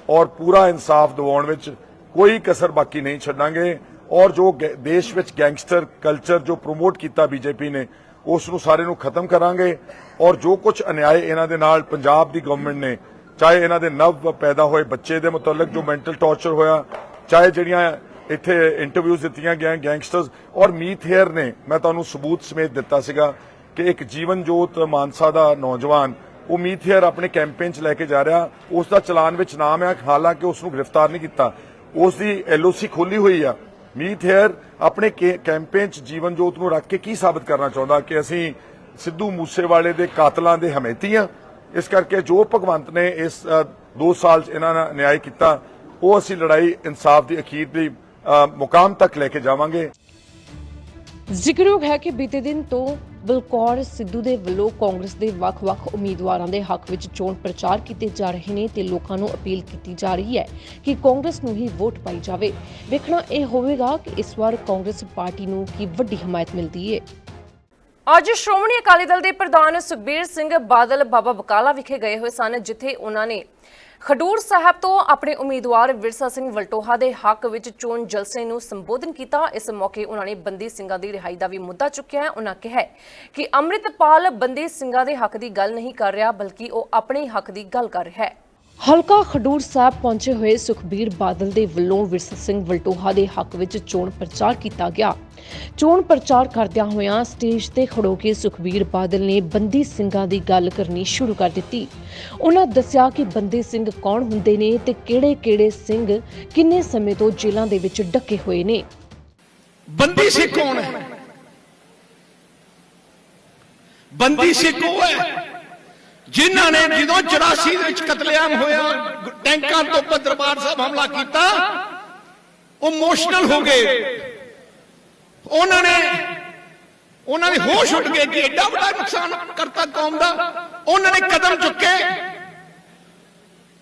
ਔਰ ਪੂਰਾ ਇਨਸਾਫ ਦਿਵਾਉਣ ਵਿੱਚ ਕੋਈ ਕਸਰ ਬਾਕੀ ਨਹੀਂ ਛੱਡਾਂਗੇ ਔਰ ਜੋ ਦੇਸ਼ ਵਿੱਚ ਗੈਂਗਸਟਰ ਕਲਚਰ ਜੋ ਪ੍ਰੋਮੋਟ ਕੀਤਾ ਬੀਜੇਪੀ ਨੇ ਉਸ ਨੂੰ ਸਾਰੇ ਨੂੰ ਖਤਮ ਕਰਾਂਗੇ ਔਰ ਜੋ ਕੁਝ ਅਨਿਆਏ ਇਹਨਾਂ ਦੇ ਨਾਲ ਪੰਜਾਬ ਦੀ ਗਵਰਨਮੈਂਟ ਨੇ, ਚਾਹੇ ਇਹਨਾਂ ਦੇ ਨਵ ਪੈਦਾ ਹੋਏ ਬੱਚੇ ਦੇ ਮੁਤਲਕ ਜੋ ਮੈਂਟਲ ਟੌਰਚਰ ਹੋਇਆ, ਚਾਹੇ ਜਿਹੜੀਆਂ ਇੱਥੇ ਇੰਟਰਵਿਊਜ਼ ਦਿੱਤੀਆਂ ਗਈਆਂ ਗੈਂਗਸਟਰਸ ਔਰ ਮੀਤ ਹੇਅਰ ਨੇ, ਮੈਂ ਤੁਹਾਨੂੰ ਸਬੂਤ ਸਮੇਤ ਦਿੱਤਾ ਸੀਗਾ ਕਿ ਇੱਕ ਜੀਵਨ ਜੋਤ ਮਾਨਸਾ ਦਾ ਨੌਜਵਾਨ, ਉਹ ਮੀਤ ਹੇਅਰ ਆਪਣੇ ਕੈਂਪੇਨ ਚ ਲੈ ਕੇ ਜਾ ਰਿਹਾ ਉਸ ਦਾ ਚਲਾਨ ਵਿੱਚ ਨਾਮ ਹੈ, ਹਾਲਾਂਕਿ ਉਸ ਨੂੰ ਗ੍ਰਿਫਤਾਰ ਨਹੀਂ ਕੀਤਾ। ਉਸ ਦੀ ਐਲਓਸੀ ਖੋਲੀ ਹੋਈ ਆ। ਮੀਤ ਹੇਅਰ ਆਪਣੇ ਕੈਂਪੇਨ ਚ ਜੀਵਨ ਨੂੰ ਰੱਖ ਕੇ ਕੀ ਸਾਬਤ ਕਰਨਾ ਚਾਹੁੰਦਾ ਕਿ ਅਸੀਂ ਸਿੱਧੂ ਮੂਸੇਵਾਲੇ ਦੇ ਕਾਤਲਾਂ ਦੇ ਹਮੇਤੀ ਆ ਇਸ ਕਰਕੇ ਜੋ ਭਗਵੰਤ ਨੇ ਇਸ 2 ਸਾਲ ਚ ਇਹਨਾਂ ਨਾਲ ਨਿਆਂ ਕੀਤਾ, ਉਹ ਅਸੀਂ ਲੜਾਈ ਇਨਸਾਫ ਦੀ ਅਖੀਰ ਦੀ ਮੁਕਾਮ ਤੱਕ ਲੈ ਕੇ ਜਾਵਾਂਗੇ। ਜ਼ਿਕਰਯੋਗ ਹੈ ਕਿ ਬੀਤੇ ਦਿਨ ਤੋਂ ਬਲਕੌਰ ਸਿੱਧੂ ਦੇ ਵੱਲੋਂ ਕਾਂਗਰਸ ਦੇ ਵੱਖ-ਵੱਖ ਉਮੀਦਵਾਰਾਂ ਦੇ ਹੱਕ ਵਿੱਚ ਚੋਣ ਪ੍ਰਚਾਰ ਕੀਤੇ ਜਾ ਰਹੇ ਨੇ ਤੇ ਲੋਕਾਂ ਨੂੰ ਅਪੀਲ ਕੀਤੀ ਜਾ ਰਹੀ ਹੈ ਕਿ ਕਾਂਗਰਸ ਨੂੰ ਹੀ ਵੋਟ ਪਾਈ ਜਾਵੇ। ਵੇਖਣਾ ਇਹ ਹੋਵੇਗਾ ਕਿ ਇਸ ਵਾਰ ਕਾਂਗਰਸ ਪਾਰਟੀ ਨੂੰ ਕੀ ਵੱਡੀ ਹਮਾਇਤ ਮਿਲਦੀ ਹੈ ਅੱਜ ਸ਼੍ਰੋਮਣੀ ਅਕਾਲੀ ਦਲ ਦੇ ਪ੍ਰਧਾਨ ਸੁਖਬੀਰ ਸਿੰਘ ਬਾਦਲ ਬਾਬਾ ਬਕਾਲਾ ਵਿਖੇ ਗਏ ਹੋਏ ਸਨ, ਜਿੱਥੇ ਉਹਨਾਂ ਨੇ ਖਡੂਰ ਸਾਹਿਬ ਤੋਂ ਆਪਣੇ ਉਮੀਦਵਾਰ ਵਿਰਸਾ ਸਿੰਘ ਵਲਟੋਹਾ ਦੇ ਹੱਕ ਵਿੱਚ ਚੋਣ ਜਲਸੇ ਨੂੰ ਸੰਬੋਧਨ ਕੀਤਾ। ਇਸ ਮੌਕੇ ਉਹਨਾਂ ਨੇ ਬੰਦੀ ਸਿੰਘਾਂ ਦੀ ਰਿਹਾਈ ਦਾ ਵੀ ਮੁੱਦਾ ਚੁੱਕਿਆ। ਹੈ ਉਹਨਾਂ ਕਿਹਾ ਕਿ ਅੰਮ੍ਰਿਤਪਾਲ ਬੰਦੀ ਸਿੰਘਾਂ ਦੇ ਹੱਕ ਦੀ ਗੱਲ ਨਹੀਂ ਕਰ ਰਿਹਾ, ਬਲਕਿ ਉਹ ਆਪਣੇ ਹੱਕ ਦੀ ਗੱਲ ਕਰ ਰਿਹਾ ਹੈ। ਹਲਕਾ ਖਡੂਰ ਸਾਹਿਬ ਪਹੁੰਚੇ ਹੋਏ ਸੁਖਬੀਰ ਬਾਦਲ ਦੇ ਵੱਲੋਂ ਵਿਰਸਾ ਸਿੰਘ ਵਲਟੋਹਾ ਦੇ ਹੱਕ ਵਿੱਚ ਚੋਣ ਪ੍ਰਚਾਰ ਕੀਤਾ ਗਿਆ। ਚੋਣ ਪ੍ਰਚਾਰ ਕਰਦਿਆਂ ਹੋਇਆਂ ਸਟੇਜ ਤੇ ਖੜੋ ਕੇ ਸੁਖਬੀਰ ਬਾਦਲ ਨੇ ਬੰਦੀ ਸਿੰਘਾਂ ਦੀ ਗੱਲ ਕਰਨੀ ਸ਼ੁਰੂ ਕਰ ਦਿੱਤੀ। ਉਹਨਾਂ ਦੱਸਿਆ ਕਿ ਬੰਦੀ ਸਿੰਘ ਕੌਣ ਹੁੰਦੇ ਨੇ ਤੇ ਕਿਹੜੇ-ਕਿਹੜੇ ਸਿੰਘ ਕਿੰਨੇ ਸਮੇਂ ਤੋਂ ਜੇਲ੍ਹਾਂ ਦੇ ਵਿੱਚ ਡੱਕੇ ਹੋਏ ਨੇ। ਬੰਦੀ ਸਿੱਖ ਕੌਣ ਹੈ? ਬੰਦੀ ਸਿੱਖ ਉਹ ਹੈ ਜਿਨ੍ਹਾਂ ਨੇ ਜਦੋਂ 84 ਦੇ ਵਿੱਚ ਕਤਲੇਆਮ ਹੋਇਆ, ਟੈਂਕਾਂ ਤੋਂ ਉੱਪਰ ਦਰਬਾਰ ਸਾਹਿਬ ਹਮਲਾ ਕੀਤਾ, ਉਹ ਇਮੋਸ਼ਨਲ ਹੋ ਗਏ। ਉਹਨਾਂ ਨੇ, ਉਹਨਾਂ ਦੇ ਹੋਸ਼ ਉੱਡ ਗਏ ਕਿ ਐਡਾ ਵੱਡਾ ਨੁਕਸਾਨ ਕਰਤਾ ਕੌਮ ਦਾ। ਉਹਨਾਂ ਨੇ ਕਦਮ ਚੁੱਕੇ,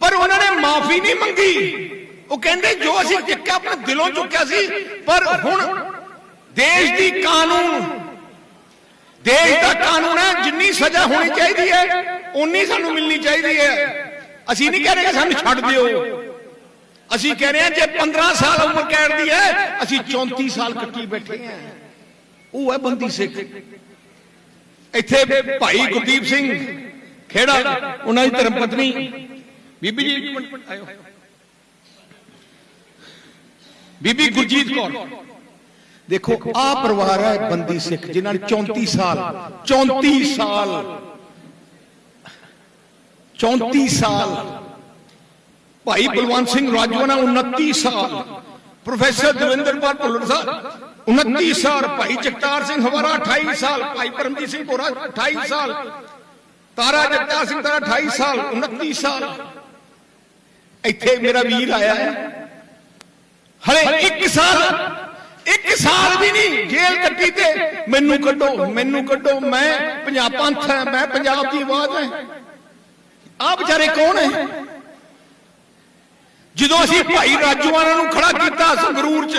ਪਰ ਉਹਨਾਂ ਨੇ ਮਾਫੀ ਨਹੀਂ ਮੰਗੀ। ਉਹ ਕਹਿੰਦੇ, ਜੋ ਅਸੀਂ ਚੁੱਕਿਆ, ਆਪਣੇ ਦਿਲੋਂ ਚੁੱਕਿਆ ਸੀ, ਪਰ ਹੁਣ ਦੇਸ਼ ਦੀ ਕਾਨੂੰਨ ਦੇਸ਼ ਦਾ ਕਾਨੂੰਨ ਹੈ, ਜਿੰਨੀ ਸਜ਼ਾ ਹੋਣੀ ਚਾਹੀਦੀ ਹੈ ਉਨੀ ਸਾਨੂੰ ਮਿਲਣੀ ਚਾਹੀਦੀ ਹੈ। ਅਸੀਂ ਨਹੀਂ ਕਹਿ ਰਹੇ ਕਿ ਸਾਨੂੰ ਛੱਡ ਦਿਓ। ਅਸੀਂ ਕਹਿ ਰਹੇ ਹਾਂ, ਜੇ 15 ਸਾਲ ਉਮਰ ਕੈਦ ਦੀ ਹੈ, ਅਸੀਂ 34 ਸਾਲ ਕੱਟੀ ਬੈਠੇ ਹਾਂ। ਉਹ ਹੈ ਬੰਦੀ ਸਿੱਖ। ਇੱਥੇ ਭਾਈ ਗੁਰਦੀਪ ਸਿੰਘ ਖੇੜਾ, ਉਹਨਾਂ ਦੀ ਧਰਮ ਪਤਨੀ। ਬੀਬੀ ਜੀ, ਇੱਕ ਮਿੰਟ, ਆਇਓ। ਬੀਬੀ ਗੁਰਜੀਤ ਕੌਰ। ਦੇਖੋ ਆ ਪਰਿਵਾਰ ਹੈ ਬੰਦੀ ਸਿੱਖ ਜਿਨ੍ਹਾਂ ਨੇ 34 ਸਾਲ 34 ਸਾਲ 34 ਸਾਲ ਭਾਈ ਬਲਵੰਤ ਸਿੰਘ ਰਾਜਵਾਨਾ 29 ਸਾਲ ਪ੍ਰੋਫੈਸਰ ਦਵਿੰਦਰਪਾਲ ਭੁੱਲਰ ਸਾਹਿਬ 29 ਸਾਲ ਭਾਈ ਜਗਤਾਰ ਸਿੰਘ ਹਵਾਰਾ 28 ਸਾਲ ਭਾਈ ਪਰਮਜੀਤ ਸਿੰਘ ਕੋਰਾ 28 ਸਾਲ ਤਾਰਾ ਜਗਤਾਰ ਸਿੰਘ ਤਾਰਾ 28 ਸਾਲ 29 ਸਾਲ ਇੱਥੇ ਮੇਰਾ ਵੀਰ ਆਇਆ ਹੈ ਹਲੇ ਇੱਕ ਸਾਲ ਇੱਕ ਸਾਲ ਵੀ ਨਹੀਂ, ਜੇਲ੍ਹ ਕੱਟੀ ਤੇ ਮੈਨੂੰ ਕੱਢੋ ਮੈਨੂੰ ਕੱਢੋ, ਮੈਂ ਪੰਜਾਬ ਪੰਥ ਹੈ, ਮੈਂ ਪੰਜਾਬ ਦੀ ਆਵਾਜ਼ ਹੈ। ਆ ਵਿਚਾਰੇ ਕੌਣ ਹੈ? ਜਦੋਂ ਅਸੀਂ ਭਾਈ ਰਾਜੂਆਣਾ ਨੂੰ ਖੜਾ ਕੀਤਾ ਸੰਗਰੂਰ 'ਚ,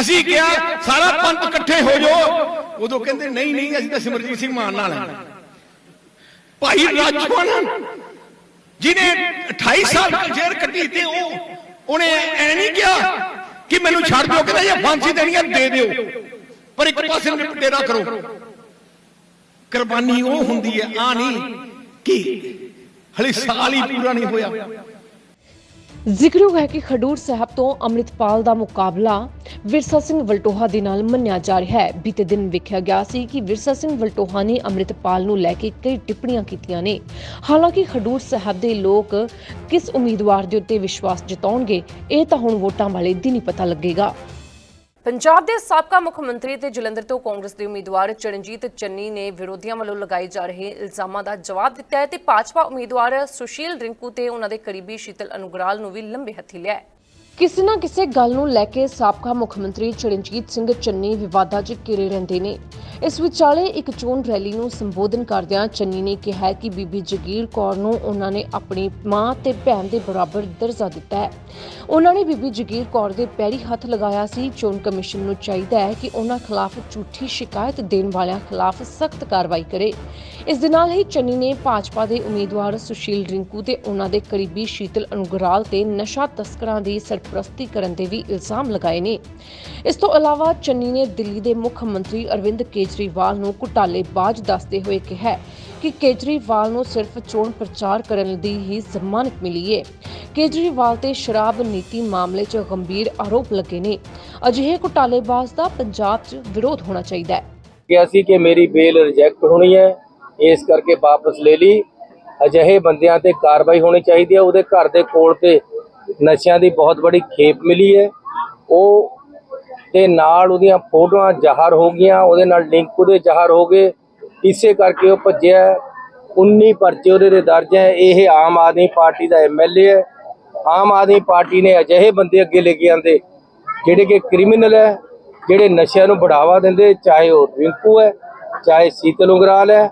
ਅਸੀਂ ਕਿਹਾ, ਸਾਰਾ ਪੰਥ ਇਕੱਠੇ ਹੋ ਜਾਓ। ਉਦੋਂ ਕਹਿੰਦੇ, ਨਹੀਂ ਨਹੀਂ, ਅਸੀਂ ਤਾਂ ਸਿਮਰਜੀਤ ਸਿੰਘ ਮਾਨ ਨਾਲ ਹਾਂ। ਭਾਈ ਰਾਜੂਆਣਾ ਜਿਹਨੇ 28 ਸਾਲ ਜੇਲ੍ਹ ਕੱਟੀ ਤੇ ਉਹ, ਉਹਨੇ ਐ ਨਹੀਂ ਕਿਹਾ ਕਿ ਮੈਨੂੰ ਛੱਡ ਦਿਓ ਕਹਿੰਦਾ ਜੇ ਫਾਂਸੀ ਦੇਣੀ ਹੈ ਦੇ ਦਿਓ। ਪਰ ਇੱਕ ਪਾਸੇ ਨਿਪਟੇਰਾ ਕਰੋ। ਕੁਰਬਾਨੀ ਉਹ ਹੁੰਦੀ ਹੈ ਆ ਨਹੀਂ ਕਿ ਹਲੇ ਸਾਲ ਹੀ ਪੂਰਾ ਨਹੀਂ ਹੋਇਆ। ਜ਼ਿਕਰਯੋਗ ਹੈ ਕਿ ਖਡੂਰ ਸਾਹਿਬ ਤੋਂ ਅੰਮ੍ਰਿਤਪਾਲ ਦਾ ਮੁਕਾਬਲਾ ਵਿਰਸਾ ਸਿੰਘ ਵਲਟੋਹਾ ਦੇ ਨਾਲ ਮੰਨਿਆ ਜਾ ਰਿਹਾ ਹੈ। ਬੀਤੇ ਦਿਨ ਵੇਖਿਆ ਗਿਆ ਸੀ ਕਿ ਵਿਰਸਾ ਸਿੰਘ ਵਲਟੋਹਾ ਨੇ ਅੰਮ੍ਰਿਤਪਾਲ ਨੂੰ ਲੈ ਕੇ ਕਈ ਟਿੱਪਣੀਆਂ ਕੀਤੀਆਂ ਨੇ। ਹਾਲਾਂਕਿ ਖਡੂਰ ਸਾਹਿਬ ਦੇ ਲੋਕ ਕਿਸ ਉਮੀਦਵਾਰ ਦੇ ਉੱਤੇ ਵਿਸ਼ਵਾਸ ਜਤਾਉਣਗੇ, ਇਹ ਤਾਂ ਹੁਣ ਵੋਟਾਂ ਵਾਲੇ ਦਿਨ ਹੀ ਪਤਾ ਲੱਗੇਗਾ। ਪੰਜਾਬ ਦੇ ਸਾਬਕਾ ਮੁੱਖ ਮੰਤਰੀ ਤੇ ਜਲੰਧਰ ਤੋਂ ਕਾਂਗਰਸ ਦੇ ਉਮੀਦਵਾਰ ਚਰਨਜੀਤ ਚੰਨੀ ਨੇ ਵਿਰੋਧੀਆਂ ਵੱਲੋਂ ਲਗਾਏ ਜਾ ਰਹੇ ਇਲਜ਼ਾਮਾਂ ਦਾ ਜਵਾਬ ਦਿੱਤਾ ਹੈ ਤੇ ਭਾਜਪਾ ਉਮੀਦਵਾਰ ਸੁਸ਼ੀਲ ਰਿੰਕੂ ਤੇ ਉਹਨਾਂ ਦੇ ਕਰੀਬੀ ਸ਼ੀਤਲ ਅਨੁਗਰਾਲ ਨੂੰ ਵੀ ਲੰਬੇ ਹੱਥੀ ਲਿਆ ਹੈ। ਕਿਸੇ ਨਾ ਕਿਸੇ ਗੱਲ ਨੂੰ ਲੈ ਕੇ ਸਾਬਕਾ ਮੁੱਖ ਮੰਤਰੀ ਚਰਨਜੀਤ ਸਿੰਘ ਚੰਨੀ ਵਿਵਾਦਾਂ 'ਚ ਘਿਰੇ ਰਹਿੰਦੇ ਨੇ। ਇਸ ਵਿਚਾਲੇ ਇੱਕ ਚੋਣ ਰੈਲੀ ਨੂੰ ਸੰਬੋਧਨ ਕਰਦਿਆਂ ਚੰਨੀ ਨੇ ਕਿਹਾ ਕਿ ਬੀਬੀ ਜਗੀਰ ਕੌਰ ਨੂੰ ਉਹਨਾਂ ਨੇ ਆਪਣੀ ਮਾਂ ਤੇ ਭੈਣ ਦੇ ਬਰਾਬਰ ਦਰਜਾ ਦਿੱਤਾ ਹੈ। ਉਹਨਾਂ ਨੇ ਬੀਬੀ ਜਗੀਰ ਕੌਰ ਦੇ ਪੈਰੀ ਹੱਥ ਲਗਾਇਆ ਸੀ। ਚੋਣ ਕਮਿਸ਼ਨ ਨੂੰ ਚਾਹੀਦਾ ਹੈ ਕਿ ਉਹਨਾਂ ਖਿਲਾਫ ਝੂਠੀ ਸ਼ਿਕਾਇਤ ਦੇਣ ਵਾਲਿਆਂ ਖਿਲਾਫ ਸਖਤ ਕਾਰਵਾਈ ਕਰੇ। ਇਸ ਦੇ ਨਾਲ ਹੀ ਚੰਨੀ ਨੇ ਭਾਜਪਾ ਦੇ ਉਮੀਦਵਾਰ ਸੁਸ਼ੀਲ ਰਿੰਕੂ ਤੇ ਉਹਨਾਂ ਦੇ ਕਰੀਬੀ ਸ਼ੀਤਲ ਅਨੁਗਰਾਲ ਤੇ ਨਸ਼ਾ ਤਸਕਰਾਂ ਦੀ ਸਰਪ੍ਰਸਤੀ ਕਰਨ ਦੇ ਵੀ ਇਲਜ਼ਾਮ ਲਗਾਏ ਨੇ। ਇਸ ਤੋਂ ਇਲਾਵਾ ਚੰਨੀ ਨੇ ਦਿੱਲੀ ਦੇ ਮੁੱਖ ਮੰਤਰੀ ਅਰਵਿੰਦ ਕੇਜਰੀਵਾਲ ਨੂੰ ਘੁਟਾਲੇਬਾਜ਼ ਦੱਸਦੇ ਹੋਏ ਕਿਹਾ ਕਿ ਕੇਜਰੀਵਾਲ ਨੂੰ ਸਿਰਫ ਚੋਣ ਪ੍ਰਚਾਰ ਕਰਨ ਦੀ ਹੀ ਜ਼ਮਾਨਤ ਮਿਲੀ ਹੈ ਕੇਜਰੀਵਾਲ ਤੇ ਸ਼ਰਾਬ ਨੀਤੀ ਮਾਮਲੇ 'ਚ ਗੰਭੀਰ ਆਰੋਪ ਲੱਗੇ ਨੇ। ਅਜਿਹੇ ਘੁਟਾਲੇਬਾਜ਼ ਦਾ ਪੰਜਾਬ 'ਚ ਵਿਰੋਧ ਹੋਣਾ ਚਾਹੀਦਾ ਹੈ। ਕਿਹਾ ਸੀ ਕਿ ਮੇਰੀ ਬੇਲ ਰਿਜੈਕਟ ਹੋਣੀ ਹੈ। ਇਸ ਕਰਕੇ ਵਾਪਸ ਲੈ ਲਈ। ਅਜਿਹੇ ਬੰਦਿਆਂ ਤੇ ਕਾਰਵਾਈ ਹੋਣੀ ਚਾਹੀਦੀ ਹੈ। ਉਹਦੇ ਘਰ ਦੇ ਕੋਲ ਤੇ ਨਸ਼ਿਆਂ ਦੀ ਬਹੁਤ ਬੜੀ ਖੇਪ ਮਿਲੀ ਹੈ। ਉਹ ਤੇ ਨਾਲ ਉਹਦੀਆਂ ਫੋਟੋਆਂ ਜ਼ਾਹਰ ਹੋ ਗਈਆਂ, ਉਹਦੇ ਨਾਲ ਲਿੰਕ ਉਹਦੇ ਜ਼ਾਹਰ ਹੋ ਗਏ। ਇਸੇ ਕਰਕੇ ਉਹ ਭੱਜਿਆ 19 ਪਰਚੇ ਉਹਦੇ ਦੇ ਦਰਜ ਹੈ। ਇਹ ਆਮ ਆਦਮੀ ਪਾਰਟੀ ਦਾ ਐਮਐਲਏ ਹੈ। ਆਮ ਆਦਮੀ ਪਾਰਟੀ ਨੇ ਅਜਿਹੇ ਬੰਦੇ ਅੱਗੇ ਲੈ ਕੇ ਆਂਦੇ ਜਿਹੜੇ ਕਿ ਕ੍ਰਿਮੀਨਲ ਹੈ, ਜਿਹੜੇ ਨਸ਼ਿਆਂ ਨੂੰ ਬੜਾਵਾ ਦਿੰਦੇ, ਚਾਹੇ ਉਹ ਰਿੰਕੂ ਹੈ, ਚਾਹੇ ਸੀਤਲ ਉਗਰਾਲ ਹੈ,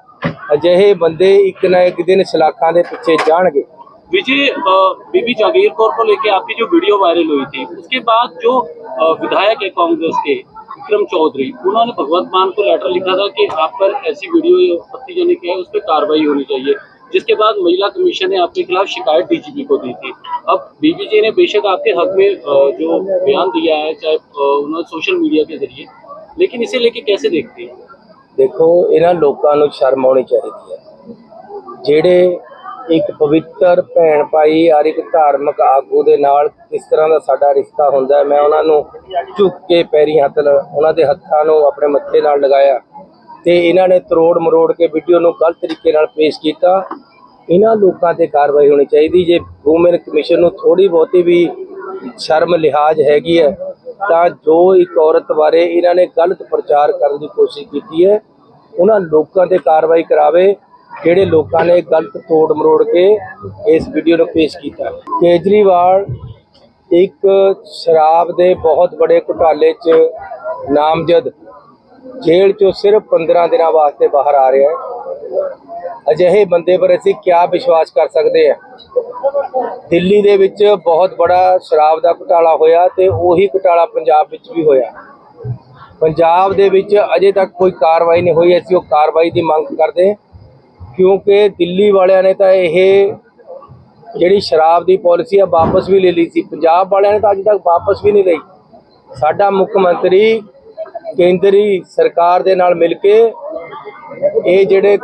ਅਜਿਹੇ ਬੰਦੇ ਇੱਕ ਨਾ ਇੱਕ ਦਿਨ ਸਲਾਖਾਂ ਦੇ ਪਿੱਛੇ ਜਾਣਗੇ। विजय अ, बीबी जागीर कौर को लेके आपकी जो वीडियो वायरल हुई थी उसके बाद जो अ, विधायक है कांग्रेस के विक्रम चौधरी उन्होंने भगवत मान को लेटर लिखा था कि आप पर ऐसी वीडियो आपत्तिजनक है उस पर कार्रवाई होनी चाहिए जिसके बाद महिला कमीशन ने आपके खिलाफ शिकायत डीजीपी को दी थी अब बीबीजे ने बेशक आपके हक में अ, जो बयान दिया है चाहे अ, उन्होंने सोशल मीडिया के जरिए लेकिन इसे लेके कैसे देखते हैं ਦੇਖੋ ਇਹਨਾਂ ਲੋਕਾਂ ਨੂੰ ਸ਼ਰਮ ਆਉਣੀ ਚਾਹੀਦੀ ਹੈ ਜਿਹੜੇ ਇੱਕ ਪਵਿੱਤਰ ਭੈਣ ਭਾਈ ਔਰ ਇੱਕ ਧਾਰਮਿਕ ਆਗੂ ਦੇ ਨਾਲ ਕਿਸ ਤਰ੍ਹਾਂ ਦਾ ਸਾਡਾ ਰਿਸ਼ਤਾ ਹੁੰਦਾ ਹੈ। ਮੈਂ ਉਹਨਾਂ ਨੂੰ ਝੁੱਕ ਕੇ ਪੈਰੀ ਹੱਥ ਲ- ਉਹਨਾਂ ਦੇ ਹੱਥਾਂ ਨੂੰ ਆਪਣੇ ਮੱਥੇ ਨਾਲ ਲਗਾਇਆ ਤੇ ਇਹਨਾਂ ਨੇ ਤਰੋੜ ਮਰੋੜ ਕੇ ਵੀਡੀਓ ਨੂੰ ਗਲਤ ਤਰੀਕੇ ਨਾਲ ਪੇਸ਼ ਕੀਤਾ। ਇਹਨਾਂ ਲੋਕਾਂ ਤੇ ਕਾਰਵਾਈ ਹੋਣੀ ਚਾਹੀਦੀ। ਜੇ ਵੂਮਨ ਕਮਿਸ਼ਨ ਨੂੰ ਥੋੜੀ ਬਹੁਤੀ ਵੀ ਸ਼ਰਮ ਲਿਹਾਜ਼ ਹੈਗੀ ਹੈ, ਤਾਂ ਜੋ ਇੱਕ ਔਰਤ ਬਾਰੇ ਇਹਨਾਂ ਨੇ ਗਲਤ ਪ੍ਰਚਾਰ ਕਰਨ ਦੀ ਕੋਸ਼ਿਸ਼ ਕੀਤੀ ਹੈ, ਉਹਨਾਂ ਲੋਕਾਂ ਤੇ ਕਾਰਵਾਈ ਕਰਾਵੇ। ਜਿਹੜੇ ਲੋਕਾਂ ਨੇ ਗਲਤ ਤੋੜ ਮਰੋੜ ਕੇ ਇਸ ਵੀਡੀਓ ਨੂੰ ਪੇਸ਼ ਕੀਤਾ। ਕੇਜਰੀਵਾਲ ਇੱਕ ਸ਼ਰਾਬ ਦੇ ਬਹੁਤ ਬੜੇ ਘੁਟਾਲੇ 'ਚ ਨਾਮਜ਼ਦ। ਜੇਲ੍ਹ 'ਚੋਂ ਸਿਰਫ 15 ਦਿਨਾਂ ਵਾਸਤੇ ਬਾਹਰ ਆ ਰਿਹਾ ਹੈ। ਅਜਿਹੇ ਬੰਦੇ ਪਰ ਅਸੀਂ ਕਿਆ ਵਿਸ਼ਵਾਸ ਕਰ ਸਕਦੇ ਹਾਂ? ਦਿੱਲੀ ਦੇ ਵਿੱਚ ਬਹੁਤ ਬੜਾ ਸ਼ਰਾਬ ਦਾ ਘੁਟਾਲਾ ਹੋਇਆ ਤੇ ਉਹੀ ਘੁਟਾਲਾ ਪੰਜਾਬ ਵਿੱਚ ਵੀ ਹੋਇਆ। ਪੰਜਾਬ ਦੇ ਵਿੱਚ ਅਜੇ ਤੱਕ ਕੋਈ ਕਾਰਵਾਈ ਨਹੀਂ ਹੋਈ, ਅਸੀਂ ਉਹ ਕਾਰਵਾਈ ਦੀ ਮੰਗ ਕਰਦੇ ਹਾਂ। ਕਿਉਂਕਿ ਦਿੱਲੀ ਵਾਲਿਆਂ ਨੇ ਤਾਂ ਇਹ ਜਿਹੜੀ ਸ਼ਰਾਬ ਦੀ ਪਾਲਿਸੀ ਆ, ਵਾਪਸ ਵੀ ਲੈ ਲਈ ਸੀ। ਪੰਜਾਬ ਵਾਲਿਆਂ ਨੇ ਤਾਂ ਅਜੇ ਤੱਕ ਵਾਪਸ ਵੀ ਨਹੀਂ ਲਈ। ਸਾਡਾ ਮੁੱਖ ਮੰਤਰੀ, ਕੇਂਦਰੀ ਸਰਕਾਰ ਦੇ ਨਾਲ ਮਿਲ ਕੇ ਇਹ ਜਿਹੜੇ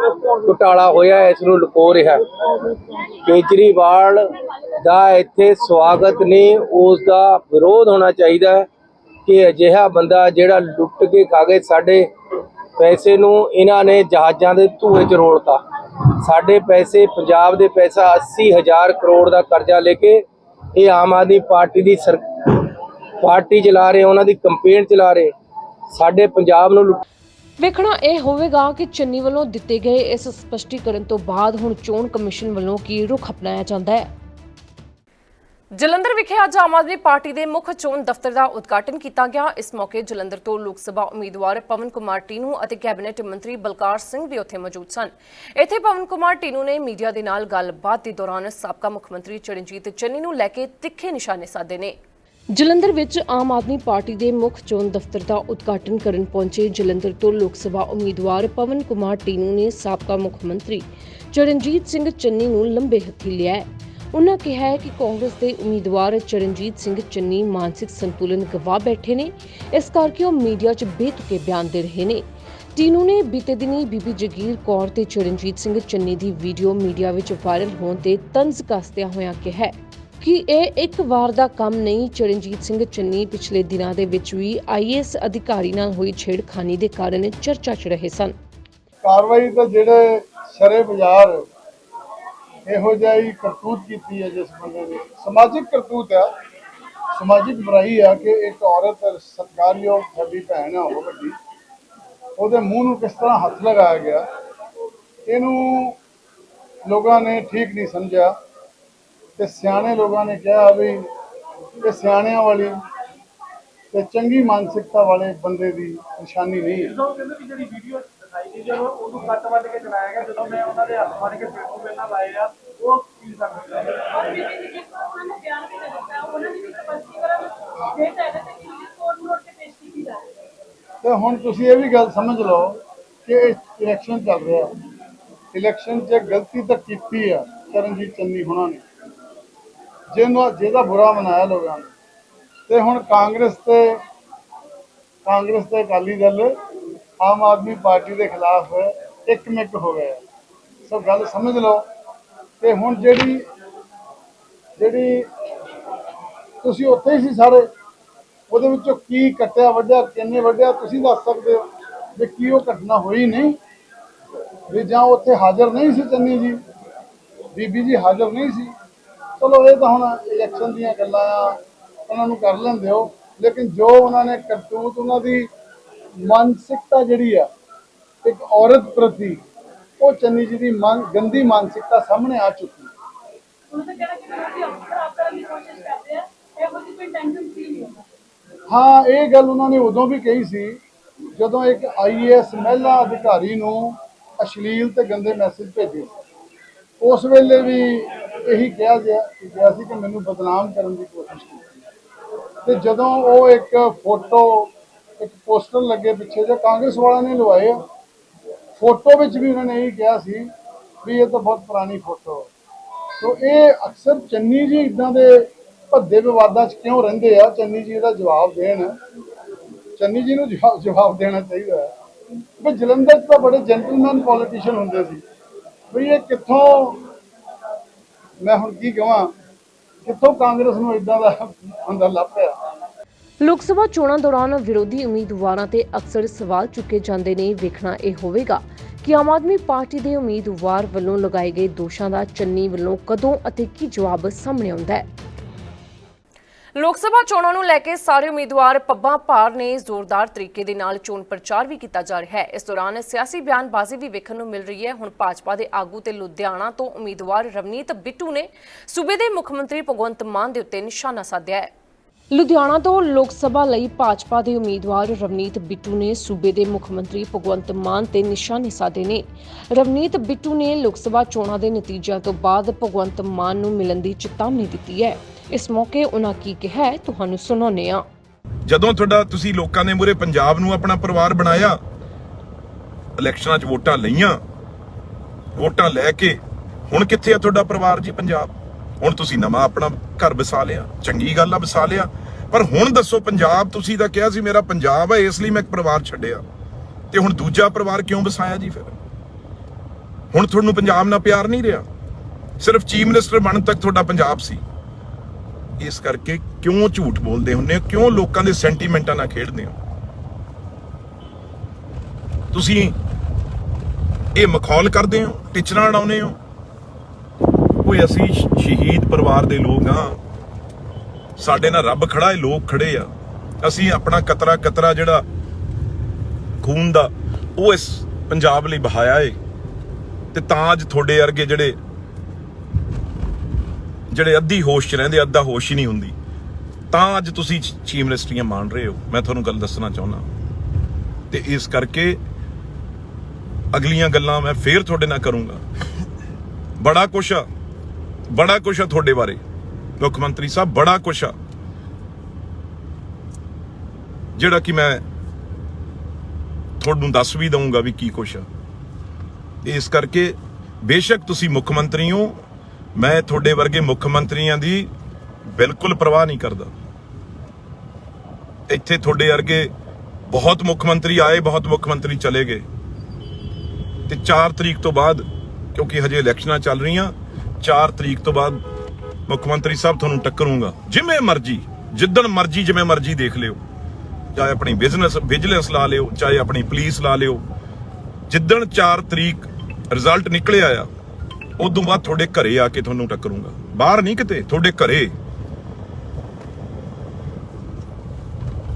ਘੁਟਾਲਾ ਹੋਇਆ, ਇਸ ਨੂੰ ਲੁਕੋ ਰਿਹਾ। ਕੇਜਰੀਵਾਲ ਦਾ ਇੱਥੇ ਸਵਾਗਤ ਨਹੀਂ, ਉਸ ਦਾ ਵਿਰੋਧ ਹੋਣਾ ਚਾਹੀਦਾ ਕਿ ਅਜਿਹਾ ਬੰਦਾ ਜਿਹੜਾ ਲੁੱਟ ਕੇ ਖਾ ਗਏ, ਸਾਡੇ ਪੈਸੇ ਨੂੰ ਇਹਨਾਂ ਨੇ ਜਹਾਜ਼ਾਂ ਦੇ ਧੂਏ 'ਚ ਰੋਲਤਾ। ਸਾਡੇ ਪੈਸੇ, ਪੰਜਾਬ ਦੇ ਪੈਸਾ 80000 ਕਰੋੜ ਦਾ ਕਰਜ਼ਾ ਲੈ ਕੇ ਇਹ ਆਮ ਆਦਮੀ ਪਾਰਟੀ ਦੀ ਸਰ, ਪਾਰਟੀ ਚਲਾ ਰਹੇ, ਉਹਨਾਂ ਦੀ ਕੰਪੇਨ ਚਲਾ ਰਹੇ, ਸਾਡੇ ਪੰਜਾਬ ਨੂੰ ਲੁੱਟ ਵੇਖਣਾ ਇਹ ਹੋਵੇਗਾ ਕਿ ਚੰਨੀ ਵੱਲੋਂ ਦਿੱਤੇ ਗਏ ਇਸ ਸਪਸ਼ਟੀਕਰਨ ਤੋਂ ਬਾਅਦ ਹੁਣ ਚੋਣ ਕਮਿਸ਼ਨ ਵੱਲੋਂ ਕੀ ਰੁਖ ਅਪਣਾਇਆ ਜਾਂਦਾ ਹੈ। ਜਲੰਧਰ ਵਿਖੇ ਅੱਜ ਆਮ ਆਦਮੀ ਪਾਰਟੀ ਦੇ ਮੁੱਖ ਚੋਣ ਦਫ਼ਤਰ ਦਾ ਉਦਘਾਟਨ ਕੀਤਾ ਗਿਆ। ਇਸ ਮੌਕੇ ਜਲੰਧਰ ਤੋਂ ਲੋਕ ਸਭਾ ਉਮੀਦਵਾਰ ਪਵਨ ਕੁਮਾਰ ਟੀਨੂ ਅਤੇ ਕੈਬਨਿਟ ਮੰਤਰੀ ਬਲਕਾਰ ਸਿੰਘ ਵੀ ਉੱਥੇ ਮੌਜੂਦ ਸਨ। ਇੱਥੇ ਪਵਨ ਕੁਮਾਰ ਟੀਨੂ ਨੇ ਮੀਡੀਆ ਦੇ ਨਾਲ ਗੱਲਬਾਤ ਦੇ ਦੌਰਾਨ ਸਾਬਕਾ ਮੁੱਖ ਮੰਤਰੀ ਚਰਨਜੀਤ ਚੰਨੀ ਨੂੰ ਲੈ ਕੇ ਤਿੱਖੇ ਨਿਸ਼ਾਨੇ ਸਾਧੇ ਨੇ। ਜਲੰਧਰ ਵਿੱਚ ਆਮ ਆਦਮੀ ਪਾਰਟੀ ਦੇ ਮੁੱਖ ਚੋਣ ਦਫ਼ਤਰ ਦਾ ਉਦਘਾਟਨ ਕਰਨ ਪਹੁੰਚੇ ਜਲੰਧਰ ਤੋਂ ਲੋਕ ਸਭਾ ਉਮੀਦਵਾਰ ਪਵਨ ਕੁਮਾਰ ਟੀਨੂ ਨੇ ਸਾਬਕਾ ਮੁੱਖ ਮੰਤਰੀ ਚਰਨਜੀਤ ਸਿੰਘ ਚੰਨੀ ਨੂੰ ਲੰਬੇ ਹੱਥੀ ਲਿਆ ਉਨ੍ਹਾਂ ਕਿਹਾ ਹੈ ਕਿ ਕਾਂਗਰਸ ਦੇ ਉਮੀਦਵਾਰ ਚਰਨਜੀਤ ਸਿੰਘ ਚੰਨੀ ਮਾਨਸਿਕ ਸੰਤੁਲਨ ਗਵਾ ਬੈਠੇ ਨੇ। ਇਸ ਕਰਕੇ ਉਹ ਮੀਡੀਆ 'ਚ ਬੇਤੁਕੇ ਬਿਆਨ ਦੇ ਰਹੇ ਨੇ। ਟੀਨੂ ਨੇ ਬੀਤੇ ਦਿਨੀ ਬੀਬੀ ਜਗੀਰ ਕੌਰ ਤੇ ਚਰਨਜੀਤ ਸਿੰਘ ਚੰਨੀ ਦੀ ਵੀਡੀਓ ਮੀਡੀਆ ਵਿੱਚ ਵਾਇਰਲ ਹੋਣ ਤੇ ਤੰਜ਼ ਕੱਸਦਿਆਂ ਹੋਇਆਂ ਕਿਹਾ ਕਿ ਇਹ ਇੱਕ ਵਾਰ ਦਾ ਕੰਮ ਨਹੀਂ, ਚਰਨਜੀਤ ਸਿੰਘ ਚੰਨੀ ਪਿਛਲੇ ਦਿਨਾਂ ਦੇ ਵਿੱਚ ਵੀ ਆਈਏਐਸ ਅਧਿਕਾਰੀ ਨਾਲ ਹੋਈ ਛੇੜਖਾਨੀ ਦੇ ਕਾਰਨ ਚਰਚਾ 'ਚ ਰਹੇ ਸਨ। ਕਾਰਵਾਈ ਤਾਂ ਜਿਹੜੇ ਸ਼ਰੇ ਬਾਜ਼ਾਰ ਇਹੋ ਜਿਹੀ ਕਰਤੂਤ ਕੀਤੀ ਹੈ ਜਿਸ ਬੰਦੇ ਨੇ। ਸਮਾਜਿਕ ਕਰਤੂਤ ਹੈ ਸਮਾਜਿਕ ਬੁਰਾਈ ਆ ਕਿ ਇੱਕ ਔਰਤ ਸਤਿਕਾਰਯੋਗ ਸਾਡੀ ਭੈਣ ਆ, ਉਹ ਵੱਡੀ। ਉਹਦੇ ਮੂੰਹ ਨੂੰ ਕਿਸ ਤਰ੍ਹਾਂ ਹੱਥ ਲਗਾਇਆ ਗਿਆ, ਇਹਨੂੰ ਲੋਕਾਂ ਨੇ ਠੀਕ ਨਹੀਂ ਸਮਝਿਆ। ਤੇ ਸਿਆਣੇ ਲੋਕਾਂ ਨੇ ਕਿਹਾ ਵੀ ਇਹ ਸਿਆਣਿਆਂ ਵਾਲੀ ਤੇ ਚੰਗੀ ਮਾਨਸਿਕਤਾ ਵਾਲੇ ਬੰਦੇ ਦੀ ਨਿਸ਼ਾਨੀ ਨਹੀਂ ਹੈ। ਜਦੋਂ ਕਹਿੰਦੇ ਵੀ ਜਿਹੜੀ ਵੀਡੀਓ ਦਿਖਾਈ ਗਈ। ਜਦੋਂ ਉਹਨੂੰ ਕੱਟ ਵੱਢ ਕੇ ਚਲਾਇਆ ਗਿਆ ਜਦੋਂ ਮੈਂ ਉਹਨਾਂ ਦੇ ਹੱਥ ਫੜ ਕੇ ਫੇਸਬੁੱਕ ਤੇ ਨਾਲ ਲਾਏ ਆ ਉਹ ਕੀ ਸਕਦਾ ਔਰ ਬੀਬੀ ਜੀ ਜਿਸ ਤਰ੍ਹਾਂ ਉਹਨਾਂ ਨੇ ਬਿਆਨ ਵੀ ਦਿੱਤਾ ਉਹਨਾਂ ਨੇ ਵੀ ਸਪਸ਼ਟੀਕਰਨ ਦੇ ਤਾਂ ਇਹਦੇ ਤੇ ਕਿੰਨੀ ਕੋਡ ਨੋਟ ਕੇ ਪੇਸ਼ ਕੀਤੀ ਜਾ ਰਹੀ ਹੈ। ਤੇ ਹੁਣ ਤੁਸੀਂ ਇਹ ਵੀ ਗੱਲ ਸਮਝ ਲਓ ਕਿ ਇਲੈਕਸ਼ਨ ਚੱਲ ਰਿਹਾ। ਇਲੈਕਸ਼ਨ 'ਚ ਗਲਤੀ ਤਾਂ ਕੀਤੀ ਆ ਚਰਨਜੀਤ ਚੰਨੀ ਹੁਣਾਂ ਨੇ। ਜਿਹਨੂੰ ਜਿਹਦਾ ਬੁਰਾ ਮਨਾਇਆ ਲੋਕਾਂ ਨੇ। ਤੇ ਹੁਣ ਕਾਂਗਰਸ ਤੇ ਕਾਂਗਰਸ ਤੇ ਅਕਾਲੀ ਦਲ ਆਮ ਆਦਮੀ ਪਾਰਟੀ ਦੇ ਖਿਲਾਫ ਇੱਕ ਇੱਕਮਿਕ ਹੋ ਗਏ ਸੋ ਗੱਲ ਸਮਝ ਲਓ। ਤੇ ਹੁਣ ਜਿਹੜੀ ਜਿਹੜੀ ਤੁਸੀਂ ਉੱਥੇ ਹੀ ਸੀ ਸਾਰੇ, ਉਹਦੇ ਵਿੱਚੋਂ ਕੀ ਕੱਟਿਆ ਵੱਢਿਆ, ਕਿੰਨੇ ਵੱਢਿਆ, ਤੁਸੀਂ ਦੱਸ ਸਕਦੇ ਹੋ ਵੀ ਕੀ ਉਹ ਘਟਨਾ ਹੋਈ ਨਹੀਂ? ਵੀ ਜਾਂ ਉੱਥੇ ਹਾਜ਼ਰ ਨਹੀਂ ਸੀ ਚੰਨੀ ਜੀ? ਬੀਬੀ ਜੀ ਹਾਜ਼ਰ ਨਹੀਂ ਸੀ? ਚਲੋ, ਇਹ ਤਾਂ ਹੁਣ ਇਲੈਕਸ਼ਨ ਦੀਆਂ ਗੱਲਾਂ ਆ, ਉਹਨਾਂ ਨੂੰ ਕਰ ਲੈਂਦੇ ਹੋ। ਲੇਕਿਨ ਜੋ ਉਹਨਾਂ ਨੇ ਕਰਤੂਤ ਉਹਨਾਂ ਦੀ ਮਾਨਸਿਕਤਾ ਜਿਹੜੀ ਆ ਇੱਕ ਔਰਤ ਪ੍ਰਤੀ ਉਹ ਚੰਨੀ ਜੀ ਦੀ ਮਨ ਗੰਦੀ ਮਾਨਸਿਕਤਾ ਸਾਹਮਣੇ ਆ ਚੁੱਕੀ ਹੈ। ਇਹ ਗੱਲ ਉਹਨਾਂ ਨੇ ਉਦੋਂ ਵੀ ਕਹੀ ਸੀ ਜਦੋਂ ਇੱਕ ਆਈਏਐਸ ਮਹਿਲਾ ਅਧਿਕਾਰੀ ਨੂੰ ਅਸ਼ਲੀਲ ਤੇ ਗੰਦੇ ਮੈਸੇਜ ਭੇਜੇ। ਉਸ ਵੇਲੇ ਵੀ ਇਹੀ ਕਿਹਾ ਗਿਆ ਗਿਆ ਸੀ ਕਿ ਮੈਨੂੰ ਬਦਨਾਮ ਕਰਨ ਦੀ ਕੋਸ਼ਿਸ਼ ਕੀਤੀ। ਤੇ ਜਦੋਂ ਉਹ ਇੱਕ ਫੋਟੋ ਇੱਕ ਪੋਸਟਰ ਲੱਗੇ ਪਿੱਛੇ ਜੇ ਕਾਂਗਰਸ ਵਾਲਿਆਂ ਨੇ ਲਵਾਏ ਆ। ਫੋਟੋ ਵਿੱਚ ਵੀ ਉਹਨਾਂ ਨੇ ਇਹ ਕਿਹਾ ਸੀ ਵੀ ਇਹ ਤਾਂ ਬਹੁਤ ਪੁਰਾਣੀ ਫੋਟੋ ਸੋ ਇਹ ਅਕਸਰ ਚੰਨੀ ਜੀ ਇਦਾਂ ਦੇ ਭੱਦੇ ਵਿਵਾਦਾਂ 'ਚ ਕਿਉਂ ਰਹਿੰਦੇ ਆ? ਚੰਨੀ ਜੀ ਇਹਦਾ ਜਵਾਬ ਦੇਣ। ਚੰਨੀ ਜੀ ਨੂੰ ਜਵਾਬ ਦੇਣਾ ਚਾਹੀਦਾ ਹੈ। ਵੀ ਜਲੰਧਰ 'ਚ ਤਾਂ ਬੜੇ ਜੈਂਟਲਮੈਨ ਪੋਲੀਟੀਸ਼ੀਅਨ ਹੁੰਦੇ ਸੀ। ਵੀ ਇਹ ਕਿੱਥੋਂ ਮੈਂ ਹੁਣ ਕੀ ਕਹਾਂ? ਕਿੱਥੋਂ ਕਾਂਗਰਸ ਨੂੰ ਇਦਾਂ ਦਾ ਬੰਦਾ ਲੱਭਿਆ ਲੋਕ ਸਭਾ ਚੋਣਾਂ ਦੌਰਾਨ ਵਿਰੋਧੀ ਉਮੀਦਵਾਰਾਂ ਤੇ ਅਕਸਰ ਸਵਾਲ ਚੁੱਕੇ ਜਾਂਦੇ ਨੇ, ਵੇਖਣਾ ਇਹ ਹੋਵੇਗਾ ਕਿ ਆਮ ਆਦਮੀ ਪਾਰਟੀ ਦੇ ਉਮੀਦਵਾਰ ਵੱਲੋਂ ਲਗਾਏ ਗਏ ਦੋਸ਼ਾਂ ਦਾ ਚੰਨੀ ਵੱਲੋਂ ਕਦੋਂ ਅਤੇ ਕੀ ਜਵਾਬ ਸਾਹਮਣੇ ਆਉਂਦਾ ਹੈ। ਲੋਕ ਸਭਾ ਚੋਣਾਂ ਨੂੰ ਲੈ ਕੇ ਸਾਰੇ ਉਮੀਦਵਾਰ ਪੱਬਾਂ ਭਾਰ ਨੇ ਜ਼ੋਰਦਾਰ ਤਰੀਕੇ ਦੇ ਨਾਲ ਚੋਣ ਪ੍ਰਚਾਰ ਵੀ ਕੀਤਾ ਜਾ ਰਿਹਾ ਹੈ। ਇਸ ਦੌਰਾਨ ਸਿਆਸੀ ਬਿਆਨਬਾਜ਼ੀ ਵੀ ਵੇਖਣ ਨੂੰ ਮਿਲ ਰਹੀ ਹੈ। ਹੁਣ ਭਾਜਪਾ ਦੇ ਆਗੂ ਤੇ ਲੁਧਿਆਣਾ ਤੋਂ ਉਮੀਦਵਾਰ ਰਵਨੀਤ ਬਿੱਟੂ ਨੇ ਸੂਬੇ ਦੇ ਮੁੱਖ ਮੰਤਰੀ ਭਗਵੰਤ ਮਾਨ ਦੇ ਉੱਤੇ ਨਿਸ਼ਾਨਾ ਸਾਧਿਆ ਹੈ। ਲੁਧਿਆਣਾ ਤੋਂ ਲੋਕ ਸਭਾ ਲਈ ਭਾਜਪਾ ਦੇ ਉਮੀਦਵਾਰ ਰਵਨੀਤ ਬਿੱਟੂ ਨੇ ਸੂਬੇ ਦੇ ਮੁੱਖ ਮੰਤਰੀ ਭਗਵੰਤ ਮਾਨ ਤੇ ਨਿਸ਼ਾਨੇ ਸਾਧੇ ਨੇ। ਰਵਨੀਤ ਬਿੱਟੂ ਨੇ ਲੋਕ ਸਭਾ ਚੋਣਾਂ ਦੇ ਨਤੀਜਿਆਂ ਤੋਂ ਬਾਅਦ ਭਗਵੰਤ ਮਾਨ ਨੂੰ ਮਿਲਣ ਦੀ ਚੇਤਾਵਨੀ ਦਿੱਤੀ ਹੈ। ਇਸ ਮੌਕੇ ਉਹਨਾਂ ਕੀ ਕਿਹਾ ਹੈ, ਤੁਹਾਨੂੰ ਸੁਣਾਉਂਦੇ ਹਾਂ। ਜਦੋਂ ਤੁਹਾਡਾ ਤੁਸੀਂ ਲੋਕਾਂ ਦੇ ਮੂਰੇ ਪੰਜਾਬ ਨੂੰ ਆਪਣਾ ਪਰਿਵਾਰ ਬਣਾਇਆ, ਇਲੈਕਸ਼ਨਾਂ 'ਚ ਵੋਟਾਂ ਲਈਆਂ, ਵੋਟਾਂ ਲੈ ਕੇ ਹੁਣ ਕਿੱਥੇ ਆ ਤੁਹਾਡਾ ਪਰਿਵਾਰ ਜੀ ਪੰਜਾਬ? ਹੁਣ ਤੁਸੀਂ ਨਵਾਂ ਆਪਣਾ ਘਰ ਵਸਾ ਲਿਆ, ਚੰਗੀ ਗੱਲ ਆ ਵਸਾ ਲਿਆ। ਪਰ ਹੁਣ ਦੱਸੋ, ਪੰਜਾਬ ਤੁਸੀਂ ਤਾਂ ਕਿਹਾ ਸੀ ਮੇਰਾ ਪੰਜਾਬ ਹੈ ਇਸ ਲਈ ਮੈਂ ਇੱਕ ਪਰਿਵਾਰ ਛੱਡਿਆ। ਤੇ ਹੁਣ ਦੂਜਾ ਪਰਿਵਾਰ ਕਿਉਂ ਵਸਾਇਆ ਜੀ ਫਿਰ? ਹੁਣ ਤੁਹਾਨੂੰ ਪੰਜਾਬ ਨਾਲ ਪਿਆਰ ਨਹੀਂ ਰਿਹਾ? ਸਿਰਫ ਚੀਫ ਮਿਨਿਸਟਰ ਬਣਨ ਤੱਕ ਤੁਹਾਡਾ ਪੰਜਾਬ ਸੀ। ਇਸ ਕਰਕੇ ਕਿਉਂ ਝੂਠ ਬੋਲਦੇ ਹੁੰਦੇ ਹੋ? ਕਿਉਂ ਲੋਕਾਂ ਦੇ ਸੈਂਟੀਮੈਂਟਾਂ ਨਾਲ ਖੇਡਦੇ ਹੋ? ਤੁਸੀਂ ਇਹ ਮਖੌਲ ਕਰਦੇ ਹੋ, ਟਿਚਰਾਂ ਉਡਾਉਂਦੇ ਹੋ? ਕੋਈ ਅਸੀਂ ਸ਼ਹੀਦ ਪਰਿਵਾਰ ਦੇ ਲੋਕ ਆ ਸਾਡੇ ਨਾਲ ਰੱਬ ਖੜਾ ਹੈ ਲੋਕ ਖੜੇ ਆ। ਅਸੀਂ ਆਪਣਾ ਕਤਰਾ ਕਤਰਾ ਜਿਹੜਾ ਖੂਨ ਦਾ, ਉਹ ਇਸ ਪੰਜਾਬ ਲਈ ਬਹਾਇਆ ਏ। ਤੇ ਤਾਂ ਅੱਜ ਤੁਹਾਡੇ ਵਰਗੇ ਜਿਹੜੇ ਜਿਹੜੇ ਅੱਧੀ ਹੋਸ਼ 'ਚ ਰਹਿੰਦੇ, ਅੱਧਾ ਹੋਸ਼ ਹੀ ਨਹੀਂ ਹੁੰਦੀ। ਤਾਂ ਅੱਜ ਤੁਸੀਂ ਚ- ਚੀਫ ਮਿਨਿਸਟਰੀਆਂ ਮੰਨ ਰਹੇ ਹੋ। ਮੈਂ ਤੁਹਾਨੂੰ ਗੱਲ ਦੱਸਣਾ ਚਾਹੁੰਦਾ। ਤੇ ਇਸ ਕਰਕੇ ਅਗਲੀਆਂ ਗੱਲਾਂ ਮੈਂ ਫੇਰ ਤੁਹਾਡੇ ਨਾਲ ਕਰੂੰਗਾ। ਬੜਾ ਕੁਛ ਆ। ਬੜਾ ਕੁਛ ਆ ਤੁਹਾਡੇ ਬਾਰੇ। ਮੁੱਖ ਮੰਤਰੀ ਸਾਹਿਬ, ਬੜਾ ਕੁਛ ਆ। ਜਿਹੜਾ ਕਿ ਮੈਂ ਤੁਹਾਨੂੰ ਦੱਸ ਵੀ ਦਊਂਗਾ ਵੀ ਕੀ ਕੁਛ ਆ। ਇਸ ਕਰਕੇ ਬੇਸ਼ੱਕ ਤੁਸੀਂ ਮੁੱਖ ਮੰਤਰੀ ਹੋ, ਮੈਂ ਤੁਹਾਡੇ ਵਰਗੇ ਮੁੱਖ ਮੰਤਰੀਆਂ ਦੀ ਬਿਲਕੁਲ ਪਰਵਾਹ ਨਹੀਂ ਕਰਦਾ। ਇੱਥੇ ਤੁਹਾਡੇ ਵਰਗੇ ਬਹੁਤ ਮੁੱਖ ਮੰਤਰੀ ਆਏ, ਬਹੁਤ ਮੁੱਖ ਮੰਤਰੀ ਚਲੇ ਗਏ। ਤੇ 4 ਤਰੀਕ ਤੋਂ ਬਾਅਦ, ਕਿਉਂਕਿ ਹਜੇ ਇਲੈਕਸ਼ਨਾਂ ਚੱਲ ਰਹੀਆਂ 4 ਤਰੀਕ ਤੋਂ ਬਾਅਦ ਮੁੱਖ ਮੰਤਰੀ ਸਾਹਿਬ ਤੁਹਾਨੂੰ ਟੱਕਰੂੰਗਾ। ਜਿਵੇਂ ਮਰਜ਼ੀ, ਜਿੱਦਣ ਮਰਜ਼ੀ, ਜਿਵੇਂ ਮਰਜ਼ੀ ਦੇਖ ਲਿਓ। ਚਾਹੇ ਆਪਣੀ ਬਿਜ਼ਨਸ ਵਿਜੀਲੈਂਸ ਲਾ ਲਿਓ, ਚਾਹੇ ਆਪਣੀ ਪੁਲਿਸ ਲਾ ਲਿਓ। ਜਿੱਦਣ 4 ਤਰੀਕ ਰਿਜ਼ਲਟ ਨਿਕਲਿਆ ਆ, ਉਦੋਂ ਬਾਅਦ ਤੁਹਾਡੇ ਘਰੇ ਆ ਕੇ ਤੁਹਾਨੂੰ ਟੱਕਰੂੰਗਾ। ਬਾਹਰ ਨਹੀਂ ਕਿਤੇ, ਤੁਹਾਡੇ ਘਰੇ।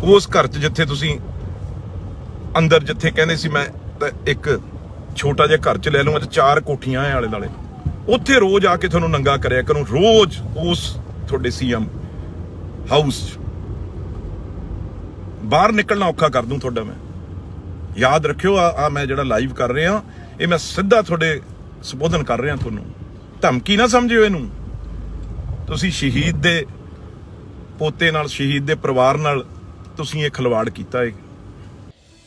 ਉਸ ਘਰ 'ਚ ਜਿੱਥੇ ਤੁਸੀਂ ਅੰਦਰ ਜਿੱਥੇ ਕਹਿੰਦੇ ਸੀ ਮੈਂ, ਤਾਂ ਇੱਕ ਛੋਟਾ ਜਿਹਾ ਘਰ 'ਚ ਲੈ ਲਵਾਂ ਤੇ ਚਾਰ ਕੋਠੀਆਂ ਆਲੇ ਨਾਲੇ ਉੱਥੇ ਰੋਜ਼ ਆ ਕੇ ਤੁਹਾਨੂੰ ਨੰਗਾ ਕਰਿਆ ਕਰੋ, ਰੋਜ਼ ਉਸ ਤੁਹਾਡੇ ਸੀਐਮ ਹਾਊਸ 'ਚ। ਬਾਹਰ ਨਿਕਲਣਾ ਔਖਾ ਕਰ ਦੂੰ ਤੁਹਾਡਾ ਮੈਂ। ਯਾਦ ਰੱਖਿਓ, ਆ ਆ ਮੈਂ ਜਿਹੜਾ ਲਾਈਵ ਕਰ ਰਿਹਾ, ਇਹ ਮੈਂ ਸਿੱਧਾ ਤੁਹਾਡੇ ਸੰਬੋਧਨ ਕਰ ਰਿਹਾ ਤੁਹਾਨੂੰ। ਧਮਕੀ ਨਾ ਸਮਝਿਓ ਇਹਨੂੰ। ਤੁਸੀਂ ਸ਼ਹੀਦ ਦੇ ਪੋਤੇ ਨਾਲ, ਸ਼ਹੀਦ ਦੇ ਪਰਿਵਾਰ ਨਾਲ ਤੁਸੀਂ ਇਹ ਖਿਲਵਾੜ ਕੀਤਾ ਹੈ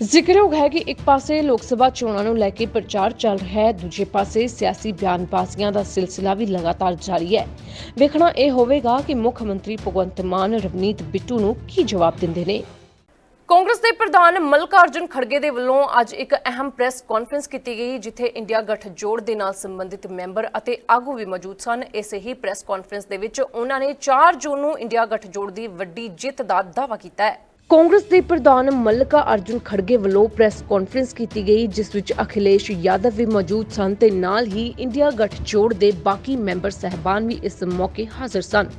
ਜ਼ਿਕਰਯੋਗ ਹੈ ਕਿ ਇੱਕ ਪਾਸੇ ਲੋਕ ਸਭਾ ਚੋਣਾਂ ਨੂੰ ਲੈ ਕੇ ਪ੍ਰਚਾਰ ਚੱਲ ਰਿਹਾ ਹੈ, ਦੂਜੇ ਪਾਸੇ ਸਿਆਸੀ ਬਿਆਨਬਾਜ਼ੀਆਂ ਦਾ ਸਿਲਸਿਲਾ ਵੀ ਲਗਾਤਾਰ ਜਾਰੀ ਹੈ। ਵੇਖਣਾ ਇਹ ਹੋਵੇਗਾ ਕਿ ਮੁੱਖ ਮੰਤਰੀ ਭਗਵੰਤ ਮਾਨ, ਰਵਨੀਤ ਬਿੱਟੂ ਨੂੰ ਕੀ ਜਵਾਬ ਦਿੰਦੇ ਨੇ। ਕਾਂਗਰਸ ਦੇ ਪ੍ਰਧਾਨ ਮਲਕਾਰਜੁਨ ਖੜਗੇ ਦੇ ਵੱਲੋਂ ਅੱਜ ਇੱਕ ਅਹਿਮ ਪ੍ਰੈਸ ਕਾਨਫਰੰਸ ਕੀਤੀ ਗਈ, ਜਿੱਥੇ ਇੰਡੀਆ ਗੱਠਜੋੜ ਦੇ ਨਾਲ ਸੰਬੰਧਿਤ ਮੈਂਬਰ ਅਤੇ ਆਗੂ ਵੀ ਮੌਜੂਦ ਸਨ। ਇਸੇ ਹੀ ਪ੍ਰੈਸ ਕਾਨਫਰੰਸ ਦੇ ਵਿੱਚ ਉਹਨਾਂ ਨੇ 4 ਜੂਨ ਨੂੰ ਇੰਡੀਆ ਗੱਠਜੋੜ ਦੀ ਵੱਡੀ ਜਿੱਤ ਦਾ ਦਾਅਵਾ ਕੀਤਾ ਹੈ। ਕਾਂਗਰਸ ਦੇ ਪ੍ਰਧਾਨ ਮੱਲਕਾ ਅਰਜੁਨ ਖੜਗੇ ਵੱਲੋਂ ਪ੍ਰੈਸ ਕਾਨਫਰੰਸ ਕੀਤੀ ਗਈ, ਜਿਸ ਵਿੱਚ ਅਖਿਲੇਸ਼ ਯਾਦਵ ਵੀ ਮੌਜੂਦ ਸਨ ਤੇ ਨਾਲ ਹੀ ਇੰਡੀਆ ਗੱਠਜੋੜ ਦੇ ਬਾਕੀ ਮੈਂਬਰ ਸਹਿਬਾਨ ਵੀ ਇਸ ਮੌਕੇ ਹਾਜ਼ਰ ਸਨ।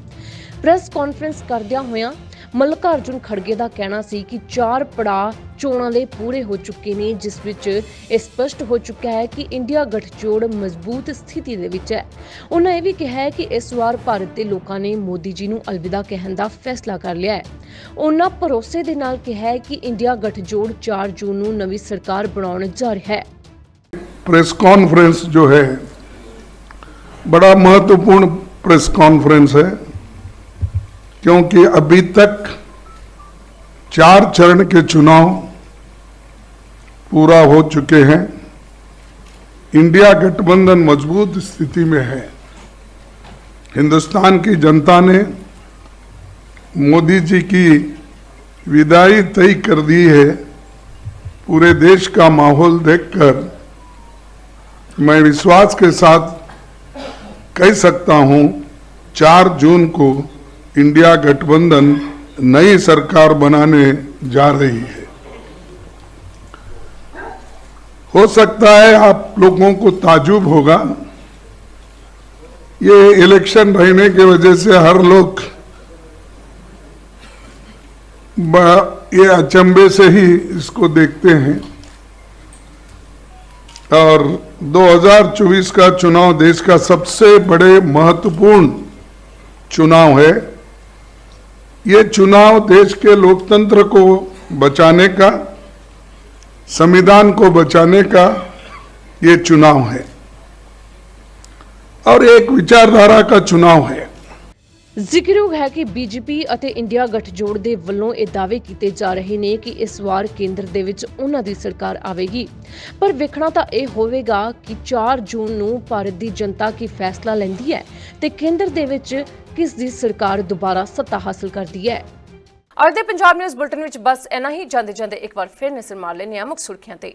ਪ੍ਰੈਸ ਕਾਨਫਰੰਸ ਕਰਦਿਆਂ ਹੋਇਆਂ ਮੱਲਕਾਰਜੁਨ ਖੜਗੇ ਦਾ ਕਹਿਣਾ ਸੀ ਕਿ ਚਾਰ ਪੜਾਅ ਚੋਣਾਂ ਦੇ ਪੂਰੇ ਹੋ ਚੁੱਕੇ ਨੇ ਜਿਸ ਵਿੱਚ ਇਹ ਸਪਸ਼ਟ ਹੋ ਚੁੱਕਾ ਹੈ ਕਿ ਇੰਡੀਆ ਗੱਠਜੋੜ ਮਜ਼ਬੂਤ ਸਥਿਤੀ ਦੇ ਵਿੱਚ ਹੈ ਉਹਨਾਂ ਇਹ ਵੀ ਕਿਹਾ ਹੈ ਕਿ ਇਸ ਵਾਰ ਭਾਰਤ ਦੇ ਲੋਕਾਂ ਨੇ ਮੋਦੀ ਜੀ ਨੂੰ ਅਲਵਿਦਾ ਕਹਿਣ ਦਾ ਫੈਸਲਾ ਕਰ ਲਿਆ ਹੈ ਉਹਨਾਂ ਭਰੋਸੇ ਦੇ ਨਾਲ ਕਿਹਾ ਹੈ ਕਿ ਇੰਡੀਆ ਗੱਠਜੋੜ 4 ਜੂਨ ਨੂੰ ਨਵੀਂ ਸਰਕਾਰ ਬਣਾਉਣ ਜਾ ਰਿਹਾ ਹੈ प्रेस कॉन्फ्रेंस जो है बड़ा महत्वपूर्ण प्रेस कॉन्फ्रेंस है क्योंकि अभी तक चार चरण के चुनाव पूरा हो चुके हैं। इंडिया गठबंधन मज़बूत स्थिति में है। हिंदुस्तान की जनता ने मोदी जी की विदाई तय कर दी है। पूरे देश का माहौल देखकर मैं विश्वास के साथ कह सकता हूँ, चार जून को इंडिया गठबंधन नई सरकार बनाने जा रही है। हो सकता है आप लोगों को ताजुब होगा। ये इलेक्शन रहने के वजह से हर लोग ये अचंभे से ही इसको देखते हैं। और 2024 का चुनाव देश का सबसे बड़े महत्वपूर्ण चुनाव है। ये चुनाव देश के लोकतंत्र को बचाने का संविधान को बचाने का ये चुनाव है और एक विचारधारा का चुनाव है ਜ਼ਿਕਰਯੋਗ ਹੈ ਕਿ ਬੀਜੇਪੀ ਅਤੇ ਇੰਡੀਆ ਗੱਠਜੋੜ ਦੇ ਵੱਲੋਂ ਇਹ ਦਾਅਵੇ ਕੀਤੇ ਜਾ ਰਹੇ ਨੇ ਕਿ ਇਸ ਵਾਰ ਕੇਂਦਰ ਦੇ ਵਿੱਚ ਉਹਨਾਂ ਦੀ ਸਰਕਾਰ ਆਵੇਗੀ ਪਰ ਵੇਖਣਾ ਤਾਂ ਇਹ ਹੋਵੇਗਾ ਕਿ 4 ਜੂਨ ਨੂੰ ਭਾਰਤ ਦੀ ਜਨਤਾ ਕੀ ਫੈਸਲਾ ਲੈਂਦੀ ਹੈ ਤੇ ਕੇਂਦਰ ਦੇ ਵਿੱਚ ਕਿਸ ਦੀ ਸਰਕਾਰ ਦੁਬਾਰਾ ਸੱਤਾ ਹਾਸਲ ਕਰਦੀ ਹੈ? ਅੱਜ ਦੇ ਪੰਜਾਬ ਨਿਊਜ਼ ਬੁਲਟਨ ਵਿੱਚ ਬਸ ਇੰਨਾ ਹੀ। ਜਾਂਦੇ ਜਾਂਦੇ ਇੱਕ ਵਾਰ ਫਿਰ ਨਜ਼ਰ ਮਾਰ ਲੈਂਦੇ ਹਾਂ ਮੁੱਖ ਸੁਰਖੀਆਂ ਤੇ।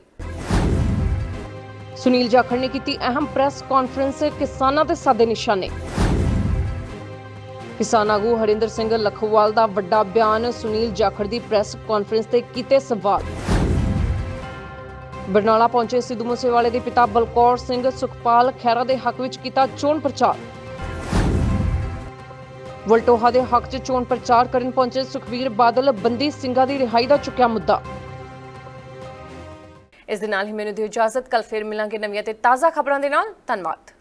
ਸੁਨੀਲ ਜਾਖੜ ਨੇ ਕੀਤੀ ਅਹਿਮ ਪ੍ਰੈਸ ਕਾਨਫਰੰਸ ਕਿਸਾਨਾਂ ਦੇ ਸਾਦੇ ਨਿਸ਼ਾਨੇ। ਕਿਸਾਨ ਆਗੂ ਹਰਿੰਦਰ ਸਿੰਘ ਲਖੋਵਾਲ ਦਾ ਵੱਡਾ ਬਿਆਨ ਸੁਨੀਲ ਜਾਖੜ ਦੀ ਪ੍ਰੈਸ ਕਾਨਫਰੰਸ ਤੇ ਕੀਤੇ ਸਵਾਲ। ਬਰਨਾਲਾ ਪਹੁੰਚੇ ਸਿੱਧੂ ਮੂਸੇਵਾਲੇ ਦੇ ਪਿਤਾ ਬਲਕੌਰ ਸਿੰਘ ਸੁਖਪਾਲ ਖਹਿਰਾ ਦੇ ਹੱਕ ਵਿੱਚ ਕੀਤਾ ਚੋਣ ਪ੍ਰਚਾਰ। ਵਲਟੋਹਾ ਦੇ ਹੱਕ 'ਚ ਚੋਣ ਪ੍ਰਚਾਰ ਕਰਨ ਪਹੁੰਚੇ ਸੁਖਵੀਰ ਬਾਦਲ, ਬੰਦੀ ਸਿੰਘਾਂ ਦੀ ਰਿਹਾਈ ਦਾ ਚੁੱਕਿਆ ਮੁੱਦਾ। ਇਸ ਦੇ ਨਾਲ ਹੀ ਮੈਨੂੰ ਦਿਓ ਇਜਾਜ਼ਤ ਕੱਲ ਫਿਰ ਮਿਲਾਂਗੇ ਨਵੀਆਂ ਤੇ ਤਾਜ਼ਾ ਖਬਰਾਂ ਦੇ ਨਾਲ। ਧੰਨਵਾਦ।